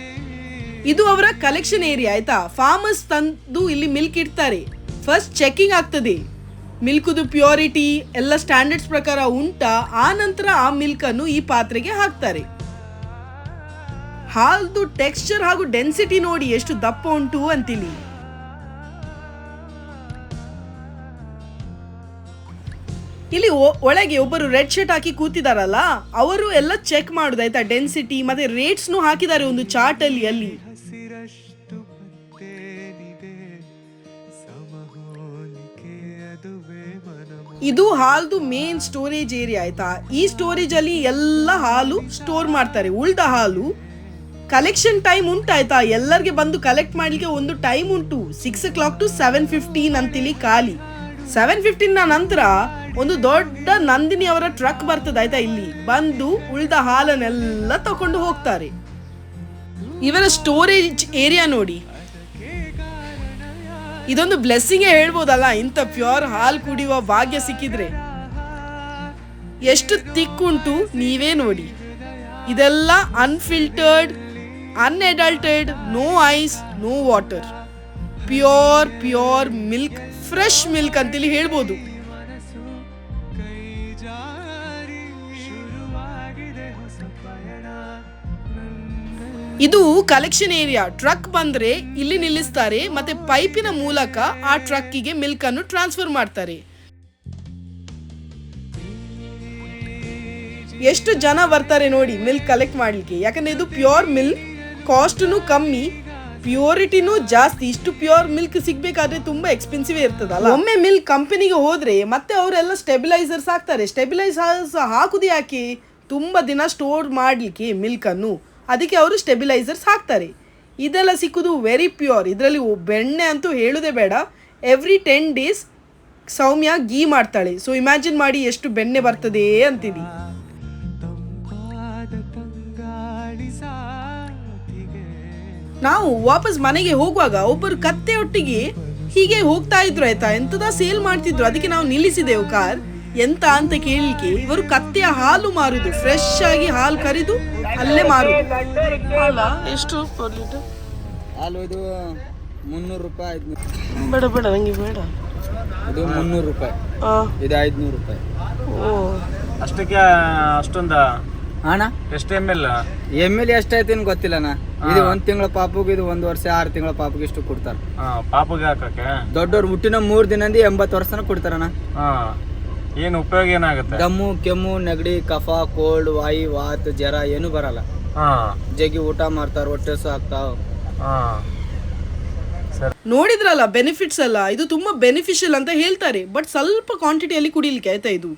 ಇದು ಅವರ ಕಲೆಕ್ಷನ್ ಏರಿಯಾ ಆಯ್ತಾ? ಫಾರ್ಮರ್ಸ್ ತಂದು ಇಲ್ಲಿ ಮಿಲ್ಕ್ ಇಡ್ತಾರೆ. ಫಸ್ಟ್ ಚೆಕಿಂಗ್ ಆಗ್ತದೆ. ಮಿಲ್ಕುದು ಪ್ಯೂರಿಟಿ ಎಲ್ಲ ಸ್ಟ್ಯಾಂಡರ್ಡ್ಸ್ ಪ್ರಕಾರ ಉಂಟಾ, ಆ ನಂತರ ಆ ಮಿಲ್ಕನ್ನು ಈ ಪಾತ್ರೆಗೆ ಹಾಕ್ತಾರೆ. ಹಾಲ್ದು ಟೆಕ್ಸ್ಚರ್ ಹಾಗೂ ಡೆನ್ಸಿಟಿ ನೋಡಿ ಎಷ್ಟು ದಪ್ಪ ಉಂಟು ಅಂತೀನಿ. ಇಲ್ಲಿ ಒಳಗೆ ಒಬ್ಬರು ರೆಡ್ ಶರ್ಟ್ ಹಾಕಿ ಕೂತಿದಾರಲ್ಲ, ಅವರು ಎಲ್ಲ ಚೆಕ್ ಮಾಡುದಾಯ್ತಾ ಡೆನ್ಸಿಟಿ, ಮತ್ತೆ ರೇಟ್ಸ್ನು ಹಾಕಿದ್ದಾರೆ ಒಂದು ಚಾರ್ಟ್ ಅಲ್ಲಿ. ಇದು ಹಾಲ್ದು ಮೇನ್ ಸ್ಟೋರೇಜ್ ಏರಿಯಾ ಆಯ್ತಾ? ಈ ಸ್ಟೋರೇಜ್ ಅಲ್ಲಿ ಎಲ್ಲ ಹಾಲು ಸ್ಟೋರ್ ಮಾಡ್ತಾರೆ. ಉಳ್ದ ಹಾಲು ಕಲೆಕ್ಷನ್ ಟೈಮ್ ಉಂಟಾಯ್ತಾ? ಎಲ್ಲರಿಗೆ ಬಂದು ಕಲೆಕ್ಟ್ ಮಾಡ್ಲಿಕ್ಕೆ ಒಂದು ಟೈಮ್ ಉಂಟು. Six o'clock to seven fifteen ಅಂತೇಳಿ ಖಾಲಿ ಸೆವೆನ್ ಫಿಫ್ಟೀನ್ ನಂತರ ಒಂದು ದೊಡ್ಡ ನಂದಿನಿ ಅವರ ಟ್ರಕ್ ಬರ್ತದೆ ಆಯ್ತಾ ಇಲ್ಲಿ. ಬಂದು ಉಳ್ದ ಹಾಲನ್ನೆಲ್ಲ ತಕೊಂಡು ಹೋಗ್ತಾರೆ. ಇವರ ಸ್ಟೋರೇಜ್ ಏರಿಯಾ ನೋಡಿ. ಇದೊಂದು ಬ್ಲೆಸ್ಸಿಂಗ್ ಹೇಳ್ಬೋದಲ್ಲ? ಇಂಥ ಪ್ಯೂರ್ ಹಾಲು ಕುಡಿಯುವ ಭಾಗ್ಯ ಸಿಕ್ಕಿದ್ರೆ. ಎಷ್ಟು ತಿಕ್ಕುಂಟು ನೀವೇ ನೋಡಿ. ಇದೆಲ್ಲ unfiltered unadulterated no ice no water pure pure milk fresh milk ಅಂತೇಳಿ ಹೇಳ್ಬೋದು. ಇದು ಕಲೆಕ್ಷನ್ ಏರಿಯಾ ಟ್ರಕ್ ಬಂದ್ರೆ ಇಲ್ಲಿ ನಿಲ್ಲಿಸ್ತಾರೆ ಮತ್ತೆ ಪೈಪಿನ ಮೂಲಕ ಆ ಟ್ರಕ್ಕಿಗೆ ಮಿಲ್ಕ್ ಅನ್ನು ಟ್ರಾನ್ಸ್ಫರ್ ಮಾಡ್ತಾರೆ. ಎಷ್ಟು ಜನ ಬರ್ತಾರೆ ನೋಡಿ ಮಿಲ್ಕ್ ಕಲೆಕ್ಟ್ ಮಾಡ್ಲಿಕ್ಕೆ. ಯಾಕಂದ್ರೆ ಇದು ಪ್ಯೂರ್ ಮಿಲ್ಕ್ ಕಾಸ್ಟ್ನು ಕಮ್ಮಿ ಪ್ಯೂರಿಟಿನೂ ಜಾಸ್ತಿ. ಇಷ್ಟು ಪ್ಯೂರ್ ಮಿಲ್ಕ್ ಸಿಗಬೇಕಾದ್ರೆ ತುಂಬಾ ಎಕ್ಸ್ಪೆನ್ಸಿವ್ ಇರ್ತದಲ್ಲ ಒಮ್ಮೆ ಮಿಲ್ಕ್ ಕಂಪನಿಗೆ ಹೋದ್ರೆ ಮತ್ತೆ ಅವರೆಲ್ಲ ಸ್ಟೆಬಿಲೈಸರ್ಸ್ ಹಾಕ್ತಾರೆ. ಸ್ಟೆಬಿಲೈಸರ್ಸ್ ಹಾಕುದು ಯಾಕೆ? ತುಂಬಾ ದಿನ ಸ್ಟೋರ್ ಮಾಡ್ಲಿಕ್ಕೆ ಮಿಲ್ಕ್ ಅನ್ನು. ಅದಕ್ಕೆ ಅವರು ಸ್ಟೆಬಿಲೈಸರ್ಸ್ ಹಾಕ್ತಾರೆ. ಇದೆಲ್ಲ ಸಿಕ್ಕುದು ವೆರಿ ಪ್ಯೂರ್ ಇದರಲ್ಲಿ ಬೆಣ್ಣೆ ಅಂತೂ ಹೇಳೋದೇ ಬೇಡ. Every ten days Soumya ghee ಮಾಡ್ತಾಳೆ. ಸೊ ಇಮ್ಯಾಜಿನ್ ಮಾಡಿ ಎಷ್ಟು ಬೆಣ್ಣೆ ಬರ್ತದೆ ಅಂತೀನಿ ನಾವು ವಾಪಸ್ ಮನೆಗೆ ಹೋಗುವಾಗ ಒಬ್ಬರು ಕತ್ತೆ ಒಟ್ಟಿಗೆ ಹೀಗೆ ಹೋಗ್ತಾ ಇದ್ರು ಆಯ್ತಾ? ಎಂತದ ಸೇಲ್ ಮಾಡ್ತಿದ್ರು? ಅದಕ್ಕೆ ನಾವು ನಿಲ್ಲಿಸಿದೆವು ಕಾರ್. ಎಂತ ಅಂತ ಕೇಳಲಿಕ್ಕೆ ಇವರು ಕತ್ತೆಯ ಹಾಲು ಮಾರುದು ಫ್ರೆಶ್ ಆಗಿ ಹಾಲು ಕರಿದು ಅಲ್ಲೇ ಮಾರುದು. ಅಲ್ಲ ಎಷ್ಟು ಹಾಲು ಇದು ಮುನ್ನೂರು ರೂಪಾಯಿ ಐದ್ನೂರು ಬೇಡ ಬೇಡ ನಂಗೆ ಬೇಡ. ಇದು ಮುನ್ನೂರು ರೂಪಾಯಿ. ಇದು ಐದ್ನೂರು ರೂಪಾಯಿ. ಓ. ಅಷ್ಟಕ್ಕೆ ಅಷ್ಟೊಂದ? ಅಣ್ಣ? ಎಷ್ಟು ಎಂ ಎಲ್ ಎಂ ಎಲ್ ಎಷ್ಟಾಯ್ತು ಏನು ಗೊತ್ತಿಲ್ಲಣ್ಣ ಇದು ಒಂದು ತಿಂಗಳ ಪಾಪುಗೆ ಇದು ಒಂದು ವರ್ಷ ಆರು ತಿಂಗಳ ಪಾಪುಗೆ ಇಷ್ಟು ಕೊಡ್ತಾರೆ. ಪಾಪುಗೆ ಹಾಕಕ್ಕೆ ದೊಡ್ಡವ್ರು ಹುಟ್ಟಿನ ಮೂರ್ ದಿನದಿಂದ ಎಂಬತ್ತು ವರ್ಷನ ಕೊಡ್ತಾರಣ್ಣ. ಹಾ. ಏನು ಉಪಯೋಗ ಏನಾಗುತ್ತೆ? ದಮ್ಮು ಕೆಮ್ಮು ನೆಗಡಿ ಕಫ ಕೋಲ್ಡ್ ವಾಯಿ ವಾತ್ ಜ್ವರ ಏನು ಬರಲ್ಲ. ಹಾ. ಜಗ್ಗಿ ಊಟ ಮಾಡ್ತಾರ ಹೊಟ್ಟೆ ಸಾಕ್ತಾವ ನೋಡಿದ್ರಲ್ಲ ಬೆನಿಫಿಟ್ಸ್ ಅಲ್ಲ ಇದು ತುಂಬಾ ಬೆನಿಫಿಷಿಯಲ್ ಅಂತ ಹೇಳ್ತಾರೆ. ಬಟ್ ಸ್ವಲ್ಪ ಕ್ವಾಂಟಿಟಿಯಲ್ಲಿ ಕುಡಿಲಿಕ್ಕೆ ಆಯ್ತಾ ಇದು?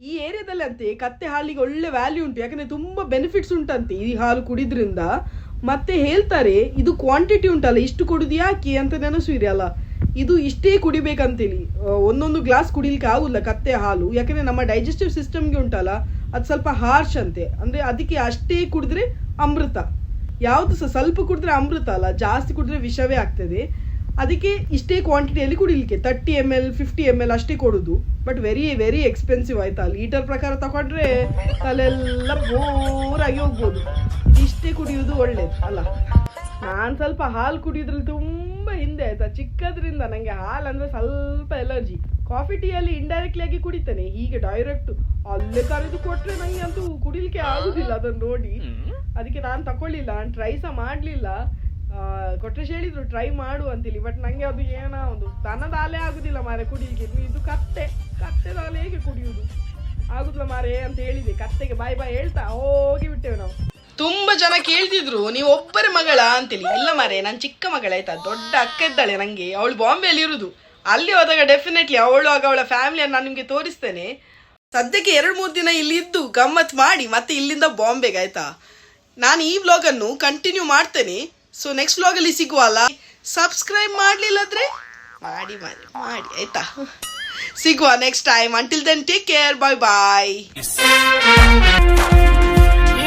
ಈ ಏರಿಯಾದಲ್ಲಿ ಅಂತೆ ಕತ್ತೆ ಹಾಲಿಗೆ ಒಳ್ಳೆ ವ್ಯಾಲ್ಯೂ ಉಂಟು. ಯಾಕಂದ್ರೆ ತುಂಬಾ ಬೆನಿಫಿಟ್ಸ್ ಉಂಟಂತೆ ಈ ಹಾಲು ಕುಡಿದ್ರಿಂದ. ಮತ್ತೆ ಹೇಳ್ತಾರೆ ಇದು ಕ್ವಾಂಟಿಟಿ ಉಂಟಲ್ಲ ಇಷ್ಟು ಕುಡಿದು ಯಾಕೆ ಅಂತ ನೆನಸುವಿರಿ ಅಲ್ಲ. ಇದು ಇಷ್ಟೇ ಕುಡಿಬೇಕಂತೇಳಿ ಒಂದೊಂದು ಗ್ಲಾಸ್ ಕುಡಿಲಿಕ್ಕೆ ಆಗುಲ್ಲ ಕತ್ತೆ, ಹಾಲು. ಯಾಕಂದ್ರೆ ನಮ್ಮ ಡೈಜೆಸ್ಟಿವ್ ಸಿಸ್ಟಮ್ಗೆ ಉಂಟಲ್ಲ, ಅದು ಸ್ವಲ್ಪ ಹಾರ್ಶ್ ಅಂತೆ. ಅಂದ್ರೆ ಅದಕ್ಕೆ ಅಷ್ಟೇ ಕುಡಿದ್ರೆ ಅಮೃತ. ಯಾವುದು ಸಹ ಸ್ವಲ್ಪ ಕುಡಿದ್ರೆ ಅಮೃತ ಅಲ್ಲ, ಜಾಸ್ತಿ ಕುಡಿದ್ರೆ ವಿಷವೇ ಆಗ್ತದೆ. ಅದಕ್ಕೆ ಇಷ್ಟೇ ಕ್ವಾಂಟಿಟಿಯಲ್ಲಿ ಕುಡಿಲಿಕ್ಕೆ. Thirty M L fifty M L ಅಷ್ಟೇ ಕೊಡುದು. ಬಟ್ ವೆರಿ ವೆರಿ ಎಕ್ಸ್ಪೆನ್ಸಿವ್ ಆಯ್ತಾ. ಲೀಟರ್ ಪ್ರಕಾರ ತಗೊಂಡ್ರೆ ತಲೆಲ್ಲ ಬೋರಾಗಿ ಹೋಗ್ಬೋದು. ಇದಿಷ್ಟೇ ಕುಡಿಯೋದು ಒಳ್ಳೇದು, ಅಲ್ಲ? ನಾನು ಸ್ವಲ್ಪ ಹಾಲು ಕುಡಿಯೋದ್ರಲ್ಲಿ ತುಂಬ ಹಿಂದೆ ಆಯ್ತಾ? ಚಿಕ್ಕದ್ರಿಂದ ನನಗೆ ಹಾಲು ಅಂದರೆ ಸ್ವಲ್ಪ ಎಲರ್ಜಿ ಕಾಫಿ ಟೀಯಲ್ಲಿ ಇಂಡೈರೆಕ್ಟ್ಲಿ ಆಗಿ ಕುಡಿತೇನೆ. ಹೀಗೆ ಡೈರೆಕ್ಟ್ ಅಲ್ಲೇ ಕರೆದು ಕೊಟ್ಟರೆ ನನಗೆ ಅಂತೂ ಕುಡಿಲಿಕ್ಕೆ ಆಗುದಿಲ್ಲ ಅದನ್ನು ನೋಡಿ. ಅದಕ್ಕೆ ನಾನು ತಕೊಳ್ಳಿಲ್ಲ. ನಾನು ಟ್ರೈ ಸಹ ಮಾಡಲಿಲ್ಲ. ಕೊಟ್ರೇಶ್ ಹೇಳಿದ್ರು ಟ್ರೈ ಮಾಡು ಅಂತೇಳಿ ಬಟ್ ನಂಗೆ ಅದು ಏನೋ ಒಂದು ದನದ ಹಾಲೇ ಆಗುದಿಲ್ಲ ಮಾರೆ ಕುಡಿಲಿಕ್ಕೆ. ಇದು ಕತ್ತೆ. ಕತ್ತೆ ಹಾಲು ಹೇಗೆ ಕುಡಿಯುವುದು? ಆಗುದಿಲ್ಲ ಮಾರೆ ಅಂತ ಹೇಳಿದೆ. ಕತ್ತೆಗೆ ಬಾಯ್ ಬಾಯ್ ಹೇಳ್ತಾ ಹೋಗಿ ಬಿಟ್ಟೆವು ನಾವು. ತುಂಬಾ ಜನ ಕೇಳ್ತಿದ್ರು, ನೀವು ಒಬ್ಬರ ಮಗಳ ಅಂತೇಳಿ ಇಲ್ಲ ಮಾರೆ, ನಾನು ಚಿಕ್ಕ ಮಗಳ ಆಯ್ತಾ, ದೊಡ್ಡ ಅಕ್ಕ ಇದ್ದಾಳೆ ನಂಗೆ, ಅವಳು ಬಾಂಬೆಯಲ್ಲಿ ಇರುದು. ಅಲ್ಲಿ ಹೋದಾಗ ಡೆಫಿನೆಟ್ಲಿ ಅವಳು ಆಗ ಅವಳ ಫ್ಯಾಮಿಲಿಯನ್ನು ನಾನು ನಿಮಗೆ ತೋರಿಸ್ತೇನೆ. ಸದ್ಯಕ್ಕೆ ಎರಡು ಮೂರು ದಿನ ಇಲ್ಲಿ ಇದ್ದು ಗಮ್ಮತ್ ಮಾಡಿ ಮತ್ತೆ ಇಲ್ಲಿಂದ ಬಾಂಬೆಗೆ ಆಯ್ತಾ? ನಾನು ಈ ವ್ಲಾಗನ್ನು ಕಂಟಿನ್ಯೂ ಮಾಡ್ತೇನೆ. ಸೊ ನೆಕ್ಸ್ಟ್ ವ್ಲಾಗಲ್ಲಿ ಸಿಗುವಲ್ಲ ಸಬ್ಸ್ಕ್ರೈಬ್ ಮಾಡಲಿಲ್ಲದ್ರೆ ಮಾಡಿ ಮಾಡಿ ಮಾಡಿ, ಆಯ್ತಾ? ಸಿಗುವ next time until then take care bye bye